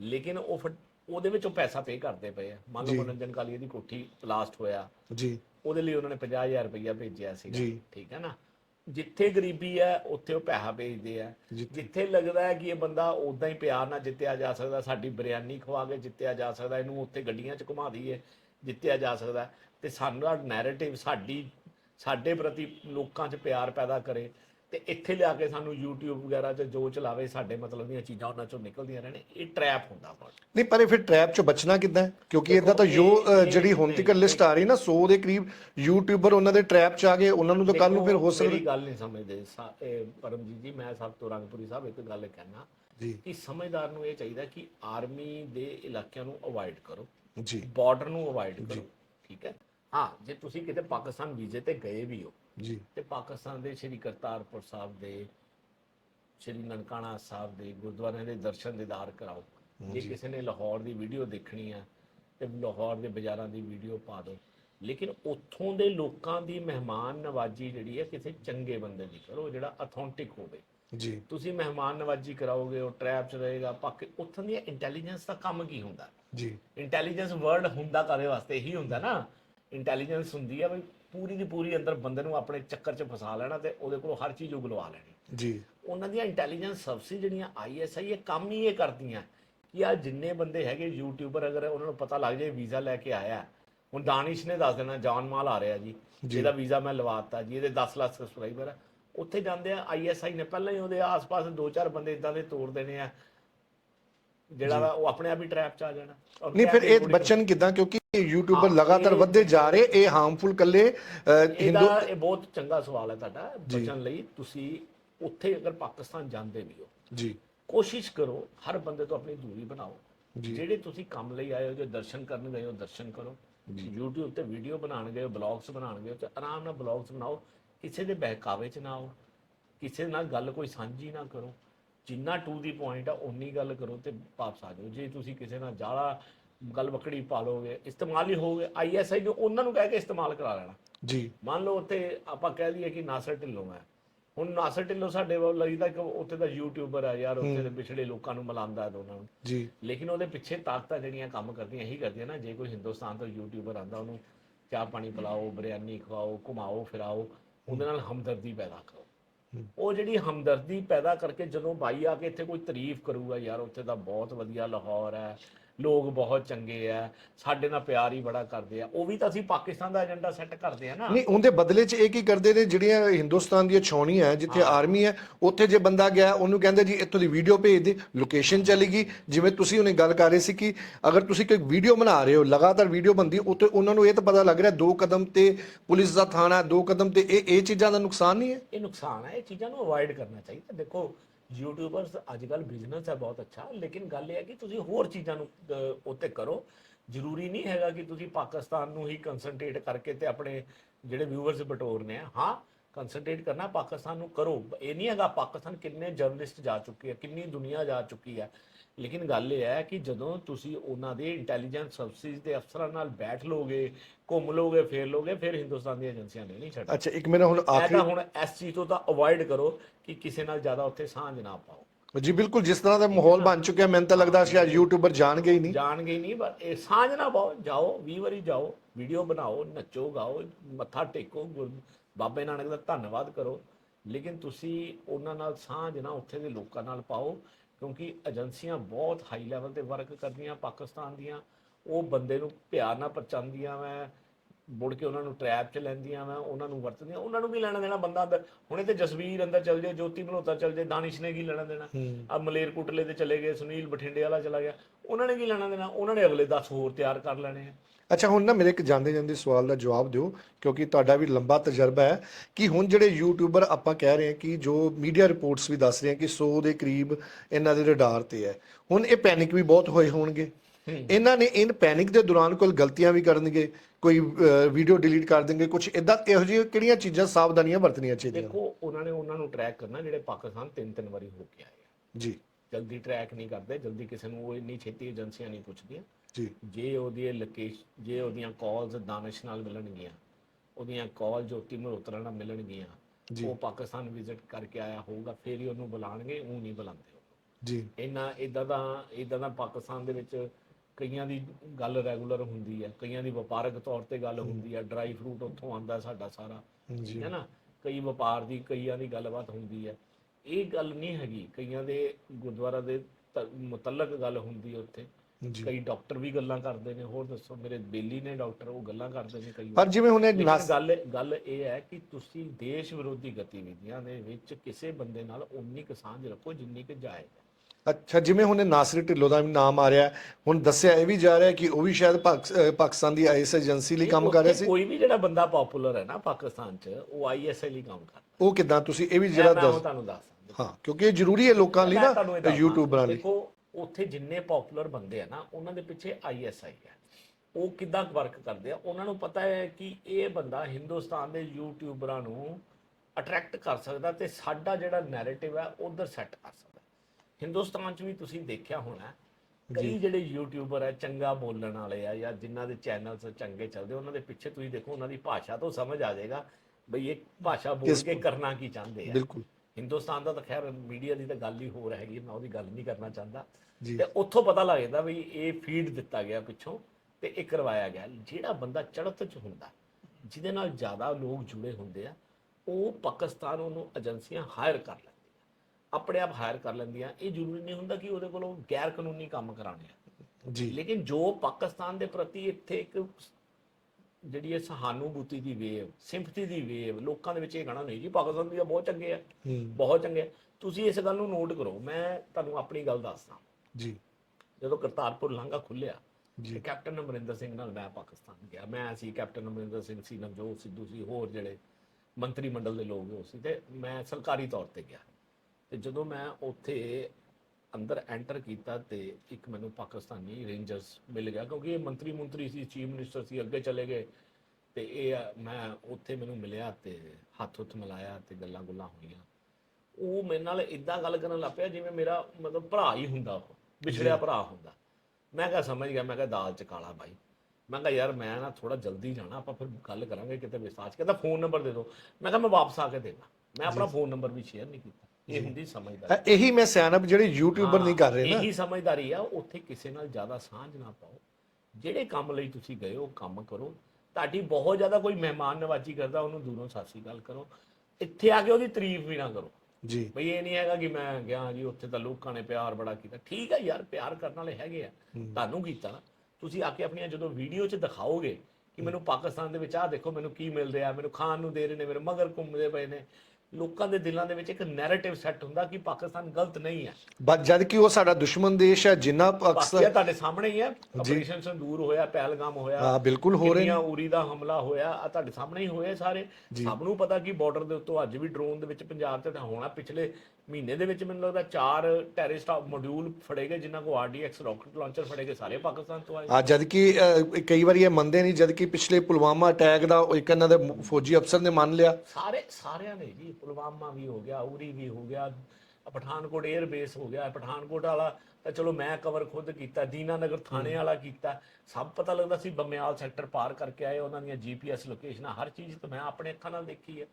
[SPEAKER 1] ਲੇਕਿਨ ਉਹ ਉਹਦੇ ਵਿੱਚ ਪੈਸਾ ਪੇ ਕਰਦੇ ਪਏ ਆ। ਮੰਨ। ਲਓ ਮਨੋਰੰਜਨ ਕਾਲੀਆ ਦੀ ਕੋਠੀ ਬਲਾਸਟ ਹੋਇਆ।
[SPEAKER 2] ਜੀ।
[SPEAKER 1] ਉਹਦੇ ਲਈ ਉਹਨਾਂ ਨੇ 50000 ਰੁਪਇਆ ਭੇਜਿਆ
[SPEAKER 2] ਜੀ।
[SPEAKER 1] ਠੀਕ ਹੈ ਨਾ? ਜਿੱਥੇ ਗਰੀਬੀ ਹੈ ਉੱਥੇ ਉਹ ਪੈਸਾ ਭੇਜਦੇ ਆ। ਜਿੱਥੇ ਲੱਗਦਾ ਹੈ ਕਿ ਇਹ ਬੰਦਾ ਉਦਾਂ ਹੀ ਪਿਆਰ ਨਾਲ ਜਿੱਤਿਆ ਜਾ ਸਕਦਾ ਸਾਡੀ ਬਿਰਿਆਨੀ ਖਵਾ ਕੇ ਜਿੱਤਿਆ ਜਾ ਸਕਦਾ ਇਹਨੂੰ ਉੱਥੇ ਗੱਡੀਆਂ 'ਚ ਘੁਮਾ ਦਈਏ ਜਿੱਤਿਆ ਜਾ ਸਕਦਾ। ਤੇ ਸਾਡਾ ਨੈਰੇਟਿਵ ਸਾਡੀ ਸਾਡੇ ਪ੍ਰਤੀ ਲੋਕਾਂ 'ਚ ਪਿਆਰ ਪੈਦਾ ਕਰੇ। ਤੇ ਇੱਥੇ ਲਿਆ ਕੇ ਸਾਨੂੰ YouTube ਵਗੈਰਾ 'ਚ ਜੋ ਚਲਾਵੇ ਸਾਡੇ ਮਤਲਬ ਦੀਆਂ ਚੀਜ਼ਾਂ ਉਹਨਾਂ 'ਚੋਂ ਨਿਕਲਦੀਆਂ ਰਹਿਣ ਇਹ ਟ੍ਰੈਪ ਹੁੰਦਾ ਬਹੁਤ
[SPEAKER 2] ਨਹੀਂ ਪਰ ਇਹ ਫਿਰ ਟ੍ਰੈਪ ਚੋਂ ਬਚਣਾ ਕਿੱਦਾਂ? ਕਿਉਂਕਿ ਇਦਾਂ ਤਾਂ ਜੋ ਜਿਹੜੀ ਹੁਣ ਤੱਕ ਲਿਸਟ ਆ ਰਹੀ ਨਾ 100 ਦੇ ਕਰੀਬ ਯੂਟਿਊਬਰ ਉਹਨਾਂ ਦੇ ਟ੍ਰੈਪ 'ਚ ਆ ਗਏ ਉਹਨਾਂ ਨੂੰ ਤਾਂ ਕੱਲ ਨੂੰ ਫਿਰ ਹੋ ਸਕਦਾ।
[SPEAKER 1] ਗੱਲ ਨਹੀਂ ਸਮਝਦੇ। ਪਰਮਜੀਤ ਜੀ ਮੈਂ ਸਭ ਤੋਂ ਰੰਗਪੁਰੀ ਸਾਹਿਬ ਇੱਕ ਗੱਲ ਕਹਿਣਾ
[SPEAKER 2] ਜੀ।
[SPEAKER 1] ਕਿ ਸਮਝਦਾਰ ਨੂੰ ਇਹ ਚਾਹੀਦਾ ਕਿ ਆਰਮੀ ਦੇ ਇਲਾਕਿਆਂ ਨੂੰ ਅਵੋਇਡ ਕਰੋ।
[SPEAKER 2] ਜੀ।
[SPEAKER 1] ਬਾਰਡਰ ਨੂੰ ਅਵੋਇਡ ਕਰੋ ਠੀਕ ਹੈ? ਹਾਂ ਜੇ ਤੁਸੀਂ ਕਿਤੇ ਪਾਕਿਸਤਾਨ ਵੀਜ਼ੇ ਤੇ ਗਏ ਵੀ ਹੋ
[SPEAKER 2] ਜੀ।
[SPEAKER 1] ਤੇ ਪਾਕਿਸਤਾਨ ਦੇ ਸ਼੍ਰੀ ਕਰਤਾਰਪੁਰ ਸਾਹਿਬ ਦੇ ਸ਼੍ਰੀ ਨਨਕਾਣਾ ਸਾਹਿਬ ਦੇ ਗੁਰਦੁਆਰਿਆਂ ਦੇ ਦਰਸ਼ਨ ਦੀਦਾਰ ਕਰਾਓ। ਜੇ ਕਿਸੇ ਨੇ ਲਾਹੌਰ ਦੀ ਵੀਡੀਓ ਦੇਖਣੀ ਆ ਤੇ ਲਾਹੌਰ ਦੇ ਬਾਜ਼ਾਰਾਂ ਦੀ ਵੀਡੀਓ ਪਾ ਦਿਓ। ਲੇਕਿਨ ਉੱਥੋਂ ਦੇ ਲੋਕਾਂ ਦੀ ਮਹਿਮਾਨ ਨਵਾਜੀ ਜਿਹੜੀ ਹੈ ਕਿਸੇ ਚੰਗੇ ਬੰਦੇ ਦੀ ਕਰੋ ਜਿਹੜਾ ਅਥੈਂਟਿਕ ਹੋਵੇ।
[SPEAKER 2] ਜੀ।
[SPEAKER 1] ਤੁਸੀਂ ਮਹਿਮਾਨ ਨਵਾਜੀ ਕਰਾਓਗੇ ਉਹ ਟ੍ਰੈਪ 'ਚ ਰਹੇਗਾ ਪਾਕਿ ਉੱਥੋਂ ਦੀ ਇੰਟੈਲੀਜੈਂਸ ਦਾ ਕੰਮ ਕੀ ਹੁੰਦਾ?
[SPEAKER 2] ਜੀ।
[SPEAKER 1] ਇੰਟੈਲੀਜੈਂਸ ਵਰਡ ਹੁੰਦਾ ਕਾਦੇ ਵਾਸਤੇ? ਇਹੀ ਹੁੰਦਾ ਨਾ। ਇੰਟੈਲੀਜੈਂਸ ਹੁੰਦੀ ਆ ਵੀ ਪੂਰੀ ਦੀ ਪੂਰੀ ਅੰਦਰ ਬੰਦੇ ਨੂੰ ਆਪਣੇ ਚੱਕਰ 'ਚ ਫਸਾ ਲੈਣਾ ਤੇ ਉਹਦੇ ਕੋਲੋਂ ਹਰ ਚੀਜ਼ ਉਗਲਵਾ ਲੈਣੀ।
[SPEAKER 2] ਜੀ।
[SPEAKER 1] ਉਹਨਾਂ ਦੀਆਂ ਇੰਟੈਲੀਜੈਂਸ ਸਰਵਿਸ ਜਿਹੜੀਆਂ ਆਈਐਸਆਈ ਇਹ ਕੰਮ ਹੀ ਇਹ ਕਰਦੀਆਂ ਕਿ ਆ ਜਿੰਨੇ ਬੰਦੇ ਹੈਗੇ ਯੂਟਿਊਬਰ ਅਗਰ ਉਹਨਾਂ ਨੂੰ ਪਤਾ ਲੱਗ ਜਾਏ ਵੀਜ਼ਾ ਲੈ ਕੇ ਆਇਆ ਹੁਣ ਦਾਨਿਸ਼ ਨੇ ਦੱਸ ਦੇਣਾ ਜਾਨ ਮਾਲ ਆ ਰਿਹਾ ਜੀ। ਜਿਹਦਾ ਵੀਜ਼ਾ ਮੈਂ ਲਵਾਤਾ ਜੀ ਇਹਦੇ 10 ਲੱਖ ਸਬਸਕ੍ਰਾਈਬਰ ਆ। ਉੱਥੇ ਜਾਂਦੇ ਆ ਆਈਐਸਆਈ ਨੇ ਪਹਿਲਾਂ ਹੀ ਉਹਦੇ ਆਸ-ਪਾਸ ਦੋ ਚਾਰ ਬੰਦੇ ਇਦਾਂ ਦੇ ਤੋੜ ਦੇਣੇ ਆ। ਜਿਹੜਾ ਵਾ ਉਹ ਆਪਣੇ ਆਪ ਹੀ ਟ੍ਰੈਪ 'ਚ ਆ ਜਾਣਾ।
[SPEAKER 2] ਨਹੀਂ ਫਿਰ ਇਹ ਬਚਨ ਕਿਦਾਂ? ਕਿਉਂਕਿ ਯੂਟਿਊਬਰ ਲਗਾਤਾਰ ਵੱਧਦੇ ਜਾ ਰਹੇ ਇਹ ਹਾਰਮਫੁਲ ਕੱਲੇ ਹਿੰਦੂ
[SPEAKER 1] ਇਹ ਬਹੁਤ ਚੰਗਾ ਸਵਾਲ ਹੈ ਤੁਹਾਡਾ। ਬਚਣ ਲਈ ਤੁਸੀਂ ਉੱਥੇ ਅਗਰ ਪਾਕਿਸਤਾਨ ਜਾਂਦੇ ਵੀ ਹੋ
[SPEAKER 2] ਜੀ।
[SPEAKER 1] ਕੋਸ਼ਿਸ਼ ਕਰੋ ਹਰ ਬੰਦੇ ਤੋਂ ਆਪਣੀ ਦੂਰੀ ਬਣਾਓ। ਜਿਹੜੇ ਤੁਸੀਂ ਕੰਮ ਲਈ ਆਏ ਹੋ ਜੋ ਦਰਸ਼ਨ ਕਰਨ ਗਏ ਹੋ ਦਰਸ਼ਨ ਕਰੋ। YouTube ਤੇ ਵੀਡੀਓ ਬਣਾਉਣ ਗਏ ਹੋ ਬਲੌਗਸ ਬਣਾਉਣ ਗਏ ਹੋ ਤੇ ਆਰਾਮ ਨਾਲ ਬਲੌਗਸ ਬਣਾਓ। ਕਿਸੇ ਦੇ ਬਹਿਕਾਵੇ 'ਚ ਨਾ ਆਓ। ਕਿਸੇ ਨਾਲ ਗੱਲ ਕੋਈ ਸਾਂਝੀ ਨਾ ਕਰੋ। ਜਿੰਨਾ ਟੂ ਦੀ ਪੁਆਇੰਟ ਆ ਉਨੀ ਗੱਲ ਕਰੋ ਤੇ ਵਾਪਸ ਆ ਜਾਓ। ਜੇ ਤੁਸੀਂ ਕਿਸੇ ਨਾਲ ਜ਼ਿਆਦਾ ਗੱਲ ਵਕੜੀ ਪਾ ਲੋਗੇ ਇਸਤੇਮਾਲ ਹੀ ਹੋਗੇ ਆਈਐਸਆਈ ਨੂੰ ਉਹਨਾਂ ਨੂੰ ਕਹਿ ਕੇ ਇਸਤੇਮਾਲ ਕਰਾ ਲੈਣਾ।
[SPEAKER 2] ਜੀ।
[SPEAKER 1] ਮੰਨ ਲਓ ਉੱਥੇ ਆਪਾਂ ਕਹਿ ਲਈਏ ਕਿ ਨਾਸਰ ਢਿੱਲੋਂ ਹੈ ਹੁਣ ਨਾਸਰ ਢਿੱਲੋਂ ਸਾਡੇ ਵੱਲ ਲੱਗਦਾ ਕਿ ਉੱਥੇ ਦਾ ਯੂਟਿਊਬਰ ਹੈ ਯਾਰ ਉੱਥੇ ਦੇ ਪਿਛੜੇ ਲੋਕਾਂ ਨੂੰ ਮਲਾਉਂਦਾ ਦੋਨਾਂ ਨੂੰ।
[SPEAKER 2] ਜੀ।
[SPEAKER 1] ਲੇਕਿਨ ਉਹਦੇ ਪਿੱਛੇ ਤਾਕਤਾਂ ਜਿਹੜੀਆਂ ਕੰਮ ਕਰਦੀਆਂ ਇਹੀ ਕਰਦੀਆਂ ਨਾ ਜੇ ਕੋਈ ਹਿੰਦੁਸਤਾਨ ਤੋਂ ਯੂਟਿਊਬਰ ਆਂਦਾ ਉਹਨੂੰ ਚਾਹ ਪਾਣੀ ਪਿਲਾਓ ਬਿਰਿਆਨੀ ਖਵਾਓ ਘੁਮਾਓ ਫਿਰਾਓ ਉਹਦੇ ਨਾਲ ਹਮਦਰਦੀ ਪੈਦਾ ਕਰੋ। ਉਹ ਜਿਹੜੀ ਹਮਦਰਦੀ ਪੈਦਾ ਕਰਕੇ ਜਦੋਂ ਬਾਈ ਆ ਕੇ ਇੱਥੇ ਕੋਈ ਤਾਰੀਫ ਕਰੂਗਾ, ਯਾਰ ਉੱਥੇ ਦਾ ਬਹੁਤ ਵਧੀਆ ਲਾਹੌਰ ਹੈ। ਲੋਕ ਬਹੁਤ ਚੰਗੇ ਆ ਸਾਡੇ ਨਾਲ ਪਿਆਰ ਹੀ ਬੜਾ ਕਰਦੇ ਆ। ਉਹ ਵੀ ਤਾਂ ਅਸੀਂ ਪਾਕਿਸਤਾਨ ਦਾ ਏਜੰਡਾ ਸੈੱਟ ਕਰਦੇ ਆ ਨਾ।
[SPEAKER 2] ਨਹੀਂ ਉਹਦੇ ਬਦਲੇ 'ਚ ਇਹ ਕੀ ਕਰਦੇ ਨੇ ਜਿਹੜੀਆਂ ਹਿੰਦੁਸਤਾਨ ਦੀਆਂ ਛਾਉਣੀਆਂ ਜਿੱਥੇ ਆਰਮੀ ਹੈ ਉੱਥੇ ਜੇ ਬੰਦਾ ਗਿਆ ਉਹਨੂੰ ਕਹਿੰਦੇ ਜੀ ਇੱਥੋਂ ਦੀ ਵੀਡੀਓ ਭੇਜ ਦੇ ਲੋਕੇਸ਼ਨ ਚਲੀ ਗਈ। ਜਿਵੇਂ ਤੁਸੀਂ ਉਹਨੇ ਗੱਲ ਕਰ ਰਹੇ ਸੀ ਕਿ ਅਗਰ ਤੁਸੀਂ ਕੋਈ ਵੀਡੀਓ ਬਣਾ ਰਹੇ ਹੋ ਲਗਾਤਾਰ ਵੀਡੀਓ ਬੰਦੀ ਉੱਥੇ ਉਹਨਾਂ ਨੂੰ ਇਹ ਤਾਂ ਪਤਾ ਲੱਗ ਰਿਹਾ ਦੋ ਕਦਮ ਤੇ ਪੁਲਿਸ ਦਾ ਥਾਣਾ ਦੋ ਕਦਮ ਤੇ ਇਹ ਇਹ ਚੀਜ਼ਾਂ ਦਾ ਨੁਕਸਾਨ ਨਹੀਂ ਹੈ?
[SPEAKER 1] ਇਹ ਨੁਕਸਾਨ ਹੈ ਇਹ ਚੀਜ਼ਾਂ ਨੂੰ ਅਵੋਇਡ ਕਰਨਾ ਚਾਹੀਦਾ। ਦੇਖੋ ਯੂਟਿਊਬਰਸ ਅੱਜ ਅੱਜਕੱਲ ਬਿਜ਼ਨਸ ਹੈ ਬਹੁਤ ਅੱਛਾ ਲੇਕਿਨ ਗੱਲ ਇਹ ਹੈ ਕਿ ਤੁਸੀਂ ਹੋਰ ਚੀਜ਼ਾਂ ਨੂੰ ਅਹ, ਉੱਤੇ ਕਰੋ। ਜ਼ਰੂਰੀ ਨਹੀਂ ਹੈਗਾ ਕਿ ਤੁਸੀਂ ਪਾਕਿਸਤਾਨ ਨੂੰ ਹੀ ਕਨਸੈਂਟਰੇਟ ਕਰਕੇ ਤੇ ਆਪਣੇ ਜਿਹੜੇ ਵਿਊਅਰਸ ਬਟੋਰਨੇ ਆ ਹਾਂ ਕਨਸੈਂਟਰੇਟ ਕਰਨਾ ਪਾਕਿਸਤਾਨ ਨੂੰ ਕਰੋ। ਇਹ ਨਹੀਂ ਹੈਗਾ ਪਾਕਿਸਤਾਨ ਕਿੰਨੇ ਜਰਨਲਿਸਟ ਜਾ ਚੁੱਕੇ ਆ ਕਿੰਨੀ ਦੁਨੀਆ ਜਾ ਚੁੱਕੀ ਹੈ। ਲੇਕਿਨ ਗੱਲ ਇਹ ਹੈ ਕਿ ਜਦੋਂ ਤੁਸੀਂ ਉਹਨਾਂ ਦੇ ਇੰਟੈਲੀਜੈਂਸ ਸਰਵਿਸਿਜ਼ ਦੇ ਅਫਸਰਾਂ ਨਾਲ ਬੈਠ ਲੋਗੇ ਘੁੰਮ ਲੋਗੇ ਫੇਰ ਲੋਗੇ ਫਿਰ ਹਿੰਦੁਸਤਾਨ ਦੀਆਂ ਏਜੰਸੀਆਂ ਨੇ ਨਹੀਂ ਛੱਡਣਾ।
[SPEAKER 2] ਅੱਛਾ ਇੱਕ ਮੇਰਾ ਹੁਣ ਆਖਰੀ
[SPEAKER 1] ਹੁਣ ਇਸ ਚੀਜ਼ ਤੋਂ ਤਾਂ ਅਵੋਇਡ ਕਰੋ ਕਿ ਕਿਸੇ ਨਾਲ ਜ਼ਿਆਦਾ ਉੱਥੇ ਸਾਂਝ ਨਾ ਪਾਓ।
[SPEAKER 2] ਜੀ ਬਿਲਕੁਲ ਜਿਸ ਤਰ੍ਹਾਂ ਦਾ ਮਾਹੌਲ ਬਣ ਚੁੱਕਿਆ ਮੈਨੂੰ ਤਾਂ ਲੱਗਦਾ ਸ਼ਾਇਦ ਯੂਟਿਊਬਰ ਜਾਣਗੇ ਹੀ ਨਹੀਂ।
[SPEAKER 1] ਜਾਣਗੇ ਹੀ ਨਹੀਂ ਬਸ ਇਹ ਸਾਂਝ ਨਾ ਪਾਓ ਜਾਓ 20 ਵਾਰੀ ਜਾਓ ਵੀਡੀਓ ਬਣਾਓ ਨੱਚੋ ਗਾਓ ਮੱਥਾ ਟੇਕੋ ਗੁਰ- ਬਾਬੇ ਨਾਨਕ ਦਾ ਧੰਨਵਾਦ ਕਰੋ। ਲੇਕਿਨ ਤੁਸੀਂ ਉਹਨਾਂ ਨਾਲ ਸਾਂਝ ਨਾ ਉੱਥੇ ਦੇ ਲੋਕਾਂ ਨਾਲ ਪਾਓ ਕਿਉਂਕਿ ਏਜੰਸੀਆਂ ਬਹੁਤ ਹਾਈ ਲੈਵਲ ਤੇ ਵਰਕ ਕਰਦੀਆਂ ਪਾਕਿਸਤਾਨ ਦੀਆਂ। ਉਹ ਬੰਦੇ ਨੂੰ ਪਿਆਰ ਨਾਲ ਪਰਚਾਉਂਦੀਆਂ ਮੈਂ ਮੁੜ ਕੇ ਉਹਨਾਂ ਨੂੰ ਟਰੈਪ 'ਚ ਲੈਂਦੀਆਂ ਮੈਂ ਉਹਨਾਂ ਨੂੰ ਵਰਤਦੀਆਂ। ਉਹਨਾਂ ਨੂੰ ਕੀ ਲੈਣਾ ਦੇਣਾ ਬੰਦਾ ਅੰਦਰ। ਹੁਣੇ ਤੇ ਜਸਵੀਰ ਅੰਦਰ ਚਲ ਜਾਏ ਜੋਤੀ ਮਲਹੋਤਰਾ ਚਲ ਜਾਏ ਦਾਨਿਸ਼ ਨੇ ਕੀ ਲੈਣਾ ਦੇਣਾ? ਆ ਮਲੇਰਕੋਟਲੇ ਤੇ ਚਲੇ ਗਏ ਸੁਨੀਲ ਬਠਿੰਡੇ ਵਾਲਾ ਚਲਾ ਗਿਆ। ਉਹਨਾਂ ਨੇ ਕੀ ਲੈਣਾ ਦੇਣਾ? ਉਹਨਾਂ ਨੇ ਅਗਲੇ 10 ਹੋਰ ਤਿਆਰ ਕਰ ਲੈਣੇ ਆ।
[SPEAKER 2] ਅੱਛਾ ਹੁਣ ਨਾ ਮੇਰੇ ਇੱਕ ਜਾਂਦੇ ਜਾਂਦੇ ਸਵਾਲ ਦਾ ਜਵਾਬ ਦਿਓ ਕਿਉਂਕਿ ਤੁਹਾਡਾ ਵੀ ਲੰਬਾ ਤਜਰਬਾ ਹੈ ਕਿ ਹੁਣ ਜਿਹੜੇ ਯੂਟਿਊਬਰ ਆਪਾਂ ਕਹਿ ਰਹੇ ਹਾਂ ਕਿ ਜੋ ਮੀਡੀਆ ਰਿਪੋਰਟਸ ਵੀ ਦੱਸ ਰਹੇ ਕਿ 100 ਦੇ ਕਰੀਬ ਇਹਨਾਂ ਦੇ ਰਡਾਰ ਤੇ ਹੈ ਹੁਣ ਇਹ ਪੈਨਿਕ ਵੀ ਬਹੁਤ ਹੋਏ ਹੋਣਗੇ। ਇਹਨਾਂ ਨੇ ਇਨ ਪੈਨਿਕ ਦੇ ਦੌਰਾਨ ਕੋਈ ਗਲਤੀਆਂ ਵੀ ਕਰਨਗੇ ਕੋਈ ਵੀਡੀਓ ਡਿਲੀਟ ਕਰ ਦੇਣਗੇ ਕੁਝ ਇਦਾਂ ਇਹੋ ਜਿਹੀਆਂ ਕਿਹੜੀਆਂ ਚੀਜ਼ਾਂ ਸਾਵਧਾਨੀਆਂ ਵਰਤਣੀਆਂ ਚਾਹੀਦੀਆਂ?
[SPEAKER 1] ਦੇਖੋ ਉਹਨਾਂ ਨੇ ਉਹਨਾਂ ਨੂੰ ਟਰੈਕ ਕਰਨਾ ਜਿਹੜੇ ਪਾਕਿਸਤਾਨ ਤਿੰਨ ਤਿੰਨ ਵਾਰੀ ਹੋ ਕੇ ਆਏ
[SPEAKER 2] ਜੀ।
[SPEAKER 1] ਜਲਦੀ ਟਰੈਕ ਨਹੀਂ ਕਰਦੇ ਜਲਦੀ ਕਿਸੇ ਨੂੰ ਉਹ ਇੰਨੀ ਛੇਤੀ ਏਜੰਸੀਆਂ ਨਹੀਂ ਪੁੱਛਦੀਆਂ।
[SPEAKER 2] ਜੀ।
[SPEAKER 1] ਜੇ ਉਹਦੀ ਲੋਕੇਸ਼ਨ ਜੇ ਉਹਦੀਆਂ ਕਾਲਸ ਦਾਨਿਸ਼ ਨਾਲ ਮਿਲਣਗੀਆਂ ਉਹਦੀਆਂ ਕਾਲ ਜੋਤੀ ਮਲਹੋਤਰਾ ਨਾਲ ਮਿਲਣਗੀਆਂ ਉਹ ਪਾਕਿਸਤਾਨ ਵਿਜ਼ਿਟ ਕਰਕੇ ਆਇਆ ਹੋਊਗਾ ਫੇਰ ਹੀ ਉਹਨੂੰ ਬੁਲਾਣਗੇ ਉਹ ਨਹੀਂ ਬੁਲਾਉਂਦੇ
[SPEAKER 2] ਜੀ।
[SPEAKER 1] ਇਹਨਾਂ ਇਦਾਂ ਦਾ ਇਦਾਂ ਦਾ ਪਾਕਿਸਤਾਨ ਦੇ ਵਿੱਚ ਕਈਆਂ ਦੀ ਗੱਲ ਰੈਗੂਲਰ ਹੁੰਦੀ ਹੈ ਕਈਆਂ ਦੀ ਵਪਾਰਕ ਤੌਰ ਤੇ ਗੱਲ ਹੁੰਦੀ ਹੈ ਡਰਾਈ ਫਰੂਟ ਉੱਥੋਂ ਆਂਦਾ ਸਾਡਾ ਸਾਰਾ ਠੀਕ ਹੈ ਨਾ? ਕਈ ਵਪਾਰ ਦੀ ਕਈਆਂ ਦੀ ਗੱਲਬਾਤ ਹੁੰਦੀ ਹੈ। ਇਹ ਗੱਲ ਨਹੀਂ ਹੈਗੀ ਕਈਆਂ ਦੇ ਗੁਰਦੁਆਰਾ ਦੇ ਮੁਤਲਕ ਗੱਲ ਹੁੰਦੀ ਹੈ ਉੱਥੇ।
[SPEAKER 2] ਜੀ
[SPEAKER 1] ਕਈ ਡਾਕਟਰ ਵੀ ਗੱਲਾਂ ਕਰਦੇ ਨੇ ਹੋਰ ਦੱਸੋ ਮੇਰੇ ਬੇਲੀ ਨੇ ਡਾਕਟਰ ਉਹ ਗੱਲਾਂ ਕਰਦੇ ਨੇ ਕਈ
[SPEAKER 2] ਪਰ ਜਿਵੇਂ ਹੁਣ ਇਹ
[SPEAKER 1] ਗੱਲ ਗੱਲ ਇਹ ਹੈ ਕਿ ਤੁਸੀਂ ਦੇਸ਼ ਵਿਰੋਧੀ ਗਤੀਵਿਧੀਆਂ ਦੇ ਵਿੱਚ ਕਿਸੇ ਬੰਦੇ ਨਾਲ ਉਨੀ ਕੁ ਸਾਂਝ ਰੱਖੋ ਜਿੰਨੀ ਕੁ ਜਾਇਜ਼ ਹੈ।
[SPEAKER 2] ਅੱਛਾ ਜਿਵੇਂ ਹੁਣ ਨਾਸਰ ਢਿੱਲੋਂ ਦਾ ਵੀ ਨਾਮ ਆ ਰਿਹਾ ਹੁਣ ਦੱਸਿਆ ਇਹ ਵੀ ਜਾ ਰਿਹਾ ਕਿ ਉਹ ਵੀ ਸ਼ਾਇਦ ਪਾਕਿਸਤਾਨ ਦੀ ਆਈਐਸ ਏਜੰਸੀ ਲਈ ਕੰਮ ਕਰ ਰਿਹਾ ਸੀ।
[SPEAKER 1] ਕੋਈ ਵੀ ਜਿਹੜਾ ਬੰਦਾ ਪਪੂਲਰ ਹੈ ਨਾ ਪਾਕਿਸਤਾਨ 'ਚ ਉਹ ਆਈਐਸਆਈ ਲਈ ਕੰਮ ਕਰਦਾ।
[SPEAKER 2] ਉਹ ਕਿਦਾਂ? ਤੁਸੀਂ ਇਹ ਵੀ ਜਿਹੜਾ ਦੱਸ
[SPEAKER 1] ਤੁਹਾਨੂੰ ਦੱਸਦਾ।
[SPEAKER 2] ਹਾਂ ਕਿਉਂਕਿ ਇਹ ਜ਼ਰੂਰੀ ਹੈ ਲੋਕਾਂ ਲਈ ਨਾ ਯੂਟਿਊਬਰਾਂ ਲਈ।
[SPEAKER 1] ਦੇਖੋ ਉੱਥੇ ਜਿੰਨੇ ਪਪੂਲਰ ਬੰਦੇ ਆ ਨਾ ਉਹਨਾਂ ਦੇ ਪਿੱਛੇ ਆਈਐਸਆਈ ਹੈ। ਉਹ ਕਿੱਦਾਂ ਵਰਕ ਕਰਦੇ ਆ ਉਹਨਾਂ ਨੂੰ ਪਤਾ ਹੈ ਕਿ ਇਹ ਬੰਦਾ ਹਿੰਦੁਸਤਾਨ ਦੇ ਯੂਟਿਊਬਰਾਂ ਨੂੰ ਅਟਰੈਕਟ ਕਰ ਸਕਦਾ ਤੇ ਸਾਡਾ ਜਿਹੜਾ ਨੈਰੇਟਿਵ ਹੈ ਉਧਰ ਸੈੱਟ ਕਰ ਸਕਦਾ। ਹਿੰਦੁਸਤਾਨ 'ਚ ਵੀ ਤੁਸੀਂ ਦੇਖਿਆ ਹੋਣਾ ਕਈ ਜਿਹੜੇ ਯੂਟਿਊਬਰ ਹੈ ਚੰਗਾ ਬੋਲਣ ਵਾਲੇ ਆ ਜਾਂ ਜਿਨ੍ਹਾਂ ਦੇ ਚੈਨਲਸ ਚੰਗੇ ਚੱਲਦੇ ਉਹਨਾਂ ਦੇ ਪਿੱਛੇ ਤੁਸੀਂ ਦੇਖੋ ਉਹਨਾਂ ਦੀ ਭਾਸ਼ਾ ਤੋਂ ਸਮਝ ਆ ਜਾਏਗਾ ਬਈ ਇਹ ਭਾਸ਼ਾ ਬੋਲ ਕੇ ਕਰਨਾ ਕੀ ਚਾਹੁੰਦੇ ਆ।
[SPEAKER 2] ਬਿਲਕੁਲ।
[SPEAKER 1] ਹਿੰਦੁਸਤਾਨ ਦਾ ਤਾਂ ਖੈਰ ਮੀਡੀਆ ਦੀ ਤਾਂ ਗੱਲ ਹੀ ਹੋਰ ਹੈਗੀ ਮੈਂ ਉਹਦੀ ਗੱਲ ਨਹੀਂ ਕਰਨਾ ਚਾਹੁੰਦਾ। ਤੇ ਉੱਥੋਂ ਪਤਾ ਲੱਗ ਜਾਂਦਾ ਵੀ ਇਹ ਫੀਡ ਦਿੱਤਾ ਗਿਆ ਪਿੱਛੋਂ ਤੇ ਇਹ ਕਰਵਾਇਆ ਗਿਆ। ਜਿਹੜਾ ਬੰਦਾ ਚੜ੍ਹਤ ਚ ਹੁੰਦਾ ਜਿਹਦੇ ਨਾਲ ਜ਼ਿਆਦਾ ਲੋਕ ਜੁੜੇ ਹੁੰਦੇ ਆ ਉਹ ਪਾਕਿਸਤਾਨ ਉਹਨੂੰ ਏਜੰਸੀਆਂ ਹਾਇਰ ਕਰ ਲੈਂਦੀਆਂ ਆਪਣੇ ਆਪ ਹਾਇਰ ਕਰ ਲੈਂਦੀਆਂ ਇਹ ਜ਼ਰੂਰੀ ਨਹੀਂ ਹੁੰਦਾ ਕਿ ਉਹਦੇ ਕੋਲੋਂ ਗੈਰ ਕਾਨੂੰਨੀ ਕੰਮ ਕਰਾਣੇ ਆ।
[SPEAKER 2] ਜੀ।
[SPEAKER 1] ਲੇਕਿਨ ਜੋ ਪਾਕਿਸਤਾਨ ਦੇ ਪ੍ਰਤੀ ਇੱਥੇ ਇੱਕ ਜਿਹੜੀ ਇਹ ਸਹਾਨੂਭੂਤੀ ਦੀ ਵੇਵ ਸਿੰਪਥੀ ਦੀ ਵੇਵ ਲੋਕਾਂ ਦੇ ਵਿੱਚ ਇਹ ਕਹਿਣਾ ਨਹੀਂ ਜੀ ਪਾਕਿਸਤਾਨ ਦੀ ਤਾਂ ਬਹੁਤ ਚੰਗੇ ਆ। ਬਹੁਤ ਚੰਗੇ ਆ। ਤੁਸੀਂ ਇਸ ਗੱਲ ਨੂੰ ਨੋਟ ਕਰੋ ਮੈਂ ਤੁਹਾਨੂੰ ਆਪਣੀ ਗੱਲ ਦੱਸਦਾ।
[SPEAKER 2] ਜੀ।
[SPEAKER 1] ਜਦੋਂ ਕਰਤਾਰਪੁਰ ਲਾਂਘਾ ਖੁੱਲਿਆ
[SPEAKER 2] ਜੀ।
[SPEAKER 1] ਕੈਪਟਨ ਅਮਰਿੰਦਰ ਸਿੰਘ ਨਾਲ ਮੈਂ ਪਾਕਿਸਤਾਨ ਗਿਆ। ਮੈਂ ਸੀ ਕੈਪਟਨ ਅਮਰਿੰਦਰ ਸਿੰਘ ਸੀ ਨਵਜੋਤ ਸਿੱਧੂ ਸੀ ਹੋਰ ਜਿਹੜੇ ਮੰਤਰੀ ਮੰਡਲ ਦੇ ਲੋਕ ਉਹ ਸੀ ਤੇ ਮੈਂ ਸਰਕਾਰੀ ਤੌਰ ਤੇ ਗਿਆ। ਤੇ ਜਦੋਂ ਮੈਂ ਉੱਥੇ ਅੰਦਰ ਐਂਟਰ ਕੀਤਾ ਤੇ ਇੱਕ ਮੈਨੂੰ ਪਾਕਿਸਤਾਨੀ ਰੇਂਜਰਸ ਮਿਲ ਗਿਆ ਕਿਉਂਕਿ ਇਹ ਮੰਤਰੀ ਮੰਤਰੀ ਸੀ ਚੀਫ ਮਿਨਿਸਟਰ ਸੀ ਅੱਗੇ ਚਲੇ ਗਏ ਤੇ ਇਹ ਮੈਂ ਉੱਥੇ ਮੈਨੂੰ ਮਿਲਿਆ ਤੇ ਹੱਥ ਹੁੱਥ ਮਿਲਾਇਆ ਤੇ ਗੱਲਾਂ ਗੁੱਲਾਂ ਹੋਈਆਂ। ਉਹ ਮੇਰੇ ਨਾਲ ਇਦਾਂ ਗੱਲ ਕਰਨ ਲੱਗ ਪਿਆ ਜਿਵੇਂ ਮੇਰਾ ਮਤਲਬ ਭਰਾ ਹੀ ਹੁੰਦਾ ਉਹ ਵਿਛੜਿਆ ਭਰਾ ਹੁੰਦਾ। ਮੈਂ ਕਿਹਾ ਸਮਝ ਗਿਆ ਮੈਂ ਕਿਹਾ ਦਾਲ ਚ ਕਾਲਾ ਬਾਈ। ਮੈਂ ਕਿਹਾ ਯਾਰ ਮੈਂ ਨਾ ਥੋੜਾ ਜਲਦੀ ਜਾਣਾ ਆਪਾਂ ਫਿਰ ਗੱਲ ਕਰਾਂਗੇ ਕਿਤੇ ਵਿਸਾਚ ਕਹਿੰਦਾ ਫੋਨ ਨੰਬਰ ਦੇ ਦਿਓ। ਮੈਂ ਕਿਹਾ ਮੈਂ ਵਾਪਸ ਆ ਕੇ ਦੇਣਾ। ਮੈਂ ਆਪਣਾ ਫੋਨ ਨੰਬਰ ਵੀ ਸ਼ੇਅਰ ਨਹੀਂ ਕੀਤਾ। ਇਹ ਹੁੰਦੀ ਸਮਝਦਾਰੀ।
[SPEAKER 2] ਅ, ਇਹੀ ਮੈਂ ਸਿਆਣਪ ਜਿਹੜੇ ਯੂਟਿਊਬਰ ਨਹੀਂ ਕਰ ਰਹੇ ਨਾ।
[SPEAKER 1] ਇਹੀ ਸਮਝਦਾਰੀ ਆ ਉੱਥੇ ਕਿਸੇ ਨਾਲ ਜ਼ਿਆਦਾ ਸਾਂਝ ਨਾ ਪਾਓ। ਜਿਹੜੇ ਕੰਮ ਲਈ ਤੁਸੀਂ ਗਏ ਹੋ ਕੰਮ ਕਰੋ। ਤੁਹਾਡੀ ਬਹੁਤ ਜ਼ਿਆਦਾ ਕੋਈ ਮਹਿਮਾਨ ਨਵਾਜੀ ਕਰਦਾ ਉਹਨੂੰ ਦੂਰੋਂ ਸ਼੍ਰੀ ਅਕਾਲ ਕਰੋ। ਇੱਥੇ ਆ ਕੇ ਉਹਦੀ ਤਾਰੀਫ ਵੀ ਨਾ ਕਰੋ।
[SPEAKER 2] ਜੀ।
[SPEAKER 1] ਬਈ ਇਹ ਨਹੀਂ ਹੈਗਾ ਕਿ ਮੈਂ ਗਿਆ ਜੀ ਉੱਥੇ ਤਾਂ ਲੋਕਾਂ ਨੇ ਪਿਆਰ ਬੜਾ ਕੀਤਾ। ਠੀਕ ਹੈ ਯਾਰ ਪਿਆਰ ਕਰਨ ਵਾਲੇ ਹੈਗੇ ਆ। ਤੁਹਾਨੂੰ ਕੀਤਾ ਤੁਸੀਂ ਆ ਕੇ ਆਪਣੀਆਂ ਜਦੋਂ ਵੀਡੀਓ 'ਚ ਦਿਖਾਓਗੇ ਕਿ ਮੈਨੂੰ ਪਾਕਿਸਤਾਨ ਦੇ ਵਿੱਚ ਆਹ ਦੇਖੋ ਮੈਨੂੰ ਕੀ ਮਿਲ ਰਿਹਾ ਮੈਨੂੰ ਖਾਣ ਨੂੰ ਦੇ ਰਹੇ ਨੇ ਮੇਰੇ ਮਗਰ ਘੁੰਮਦੇ ਪਏ ਨੇ। ਲੋਕਾਂ ਦੇ ਦਿਲਾਂ ਦੇ ਵਿੱਚ ਇੱਕ ਨੈਰੇਟਿਵ ਸੈੱਟ ਹੁੰਦਾ ਕਿ ਪਾਕਿਸਤਾਨ ਗਲਤ ਨਹੀਂ ਹੈ।
[SPEAKER 2] ਬਸ ਜਦ ਕਿ ਉਹ ਸਾਡਾ ਦੁਸ਼ਮਣ ਦੇਸ਼ ਹੈ ਜਿੰਨਾ ਪਾਕਿਸਤਾਨ
[SPEAKER 1] ਤੁਹਾਡੇ ਸਾਹਮਣੇ ਹੀ ਹੈ। ਆਪਰੇਸ਼ਨ ਸੰਦੂਰ ਹੋਇਆ ਪਹਿਲਗਾਮ ਹੋਇਆ
[SPEAKER 2] ਹਾਂ ਬਿਲਕੁਲ ਹੋ ਰਹੇ ਨੇ।
[SPEAKER 1] ਉਰੀ ਦਾ ਹਮਲਾ ਹੋਇਆ ਆ ਤੁਹਾਡੇ ਸਾਹਮਣੇ ਹੀ ਹੋਏ ਸਾਰੇ। ਸਭ ਨੂੰ ਪਤਾ ਕਿ ਬਾਰਡਰ ਦੇ ਉੱਤੋਂ ਅੱਜ ਵੀ ਡਰੋਨ ਦੇ ਵਿੱਚ ਪੰਜਾਬ ਤਾਂ ਹੋਣਾ ਪਿਛਲੇ ਮਹੀਨੇ ਦੇ ਵਿੱਚ ਮੈਨੂੰ ਲੱਗਦਾ ਚਾਰ ਟੈਰਰਿਸਟ ਮੋਡਿਊਲ ਫੜੇ ਗਏ ਜਿਨ੍ਹਾਂ ਕੋ ਆਰਡੀਐਕਸ ਰਾਕਟ ਲਾਂਚਰ ਫੜੇ ਗਏ ਸਾਰੇ ਪਾਕਿਸਤਾਨ ਤੋਂ ਆਏ।
[SPEAKER 2] ਆ ਜਦ ਕਿ ਕਈ ਵਾਰੀ ਇਹ ਮੰਨਦੇ ਨਹੀਂ ਜਦ ਕਿ ਪਿਛਲੇ ਪੁਲਵਾਮਾ ਅਟੈਕ ਦਾ ਇੱਕ ਇਹਨਾਂ ਦੇ ਫੌਜੀ ਅਫਸਰ ਨੇ ਮੰਨ ਲਿਆ।
[SPEAKER 1] ਸਾਰੇ ਸਾਰਿਆਂ ਨੇ ਜੀ ਪੁਲਵਾਮਾ ਵੀ ਹੋ ਗਿਆ ਉਰੀ ਵੀ ਹੋ ਗਿਆ ਪਠਾਨਕੋਟ 에ਅਰ ਬੇਸ ਹੋ ਗਿਆ ਪਠਾਨਕੋਟ ਵਾਲਾ ਤਾਂ ਚਲੋ ਮੈਂ ਕਵਰ ਖੁਦ ਕੀਤਾ ਦੀਨਾਨਗਰ ਥਾਣੇ ਵਾਲਾ ਕੀਤਾ। ਸਭ ਪਤਾ ਲੱਗਦਾ ਸੀ ਬੰਮਿਆਲ ਸੈਕਟਰ ਪਾਰ ਕਰਕੇ ਆਏ ਉਹਨਾਂ ਦੀਆਂ ਜੀਪੀਐਸ ਲੋਕੇਸ਼ਨਾਂ ਹਰ ਚੀਜ਼ ਤਾਂ ਮੈਂ ਆਪਣੇ ਅੱਖਾਂ ਨਾਲ ਦੇਖੀ ਹੈ।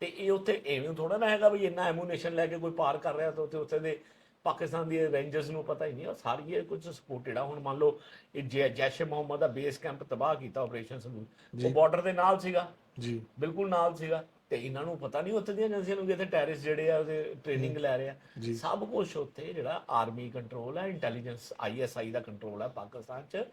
[SPEAKER 1] ਤੇ ਇਹ ਉੱਥੇ ਐਵੇਂ ਥੋੜਾ ਨਾ ਹੈਗਾ ਵੀ ਇੰਨਾ ਐਮੂਨੇਸ਼ਨ ਲੈ ਕੇ ਕੋਈ ਪਾਰ ਕਰ ਰਿਹਾ ਤਾਂ ਉੱਥੇ ਉੱਥੇ ਦੇ ਪਾਕਿਸਤਾਨ ਦੀ ਰੇਂਜਰਸ ਨੂੰ ਪਤਾ ਹੀ ਨਹੀਂ ਉਹ ਸਾਰੀ ਇਹ ਕੁਝ ਸਪੋਰਟਡ ਆ। ਹੁਣ ਮੰਨ ਲਓ ਇਹ ਜੈ- ਜੈਸ਼-ਏ ਮੁਹੰਮਦ ਦਾ ਬੇਸ ਕੈਂਪ ਤਬਾਹ ਕੀਤਾ ਆਪਰੇਸ਼ਨ ਸੰਦੂਰ ਉਹ ਬਾਰਡਰ ਦੇ ਨਾਲ ਸੀਗਾ।
[SPEAKER 2] ਜੀ।
[SPEAKER 1] ਬਿਲਕੁਲ ਨਾਲ ਸੀਗਾ। ਤੇ ਇਹਨਾਂ ਨੂੰ ਪਤਾ ਨਹੀਂ ਉੱਥੇ ਦੀਆਂ ਏਜੰਸੀਆਂ ਨੂੰ ਕਿ ਇੱਥੇ ਟੈਰਰਿਸਟ ਜਿਹੜੇ ਆ ਉਹਦੇ ਟ੍ਰੇਨਿੰਗ ਲੈ ਰਹੇ ਆ। ਸਭ ਕੁਝ ਉੱਥੇ ਜਿਹੜਾ ਆਰਮੀ ਕੰਟਰੋਲ ਹੈ ਇੰਟੈਲੀਜੈਂਸ ਆਈਐਸਆਈ ਦਾ ਕੰਟਰੋਲ ਹੈ ਪਾਕਿਸਤਾਨ 'ਚ।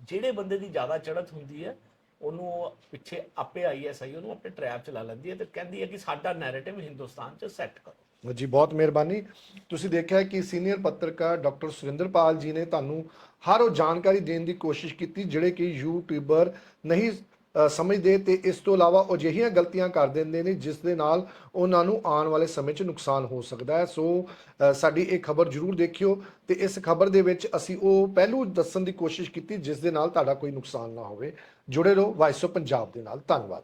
[SPEAKER 1] ਜਿਹੜੇ ਬੰਦੇ ਦੀ ਜ਼ਿਆਦਾ ਚੜ੍ਹਤ ਹੁੰਦੀ ਹੈ ਉਹਨੂੰ ਉਹ ਪਿੱਛੇ ਆਪੇ ਆਈਐਸਆਈ ਉਹਨੂੰ ਆਪਣੇ ਟਰੈਪ ਚ ਲਾ ਲੈਂਦੀ ਹੈ ਤੇ ਕਹਿੰਦੀ ਹੈ ਕਿ ਸਾਡਾ ਨੈਰੇਟਿਵ ਹਿੰਦੁਸਤਾਨ 'ਚ ਸੈੱਟ ਕਰੋ।
[SPEAKER 2] ਜੀ ਬਹੁਤ ਮਿਹਰਬਾਨੀ। ਤੁਸੀਂ ਦੇਖਿਆ ਕਿ ਸੀਨੀਅਰ ਪੱਤਰਕਾਰ ਡਾਕਟਰ ਸੁਰਿੰਦਰਪਾਲ ਜੀ ਨੇ ਤੁਹਾਨੂੰ ਹਰ ਉਹ ਜਾਣਕਾਰੀ ਦੇਣ ਦੀ ਕੋਸ਼ਿਸ਼ ਕੀਤੀ ਜਿਹੜੇ ਕਿ ਯੂਟਿਊਬਰ ਨਹੀਂ ਸਮਝਦੇ ਤੇ ਇਸ ਤੋਂ ਇਲਾਵਾ ਉਹ ਅਜਿਹੀਆਂ ਗਲਤੀਆਂ ਕਰ ਦਿੰਦੇ ਨੇ ਜਿਸ ਦੇ ਨਾਲ ਉਹਨਾਂ ਨੂੰ ਆਉਣ ਵਾਲੇ ਸਮੇਂ 'ਚ ਨੁਕਸਾਨ ਹੋ ਸਕਦਾ ਹੈ। ਸੋ ਸਾਡੀ ਇਹ ਖਬਰ ਜ਼ਰੂਰ ਦੇਖਿਓ ਤੇ ਇਸ ਖਬਰ ਦੇ ਵਿੱਚ ਅਸੀਂ ਉਹ ਪਹਿਲੂ ਦੱਸਣ ਦੀ ਕੋਸ਼ਿਸ਼ ਕੀਤੀ ਜਿਸ ਦੇ ਨਾਲ ਤੁਹਾਡਾ ਕੋਈ ਨੁਕਸਾਨ ਨਾ ਹੋਵੇ। ਜੁੜੇ ਰਹੋ ਵਾਇਸ ਆਫ ਪੰਜਾਬ ਦੇ ਨਾਲ। ਧੰਨਵਾਦ।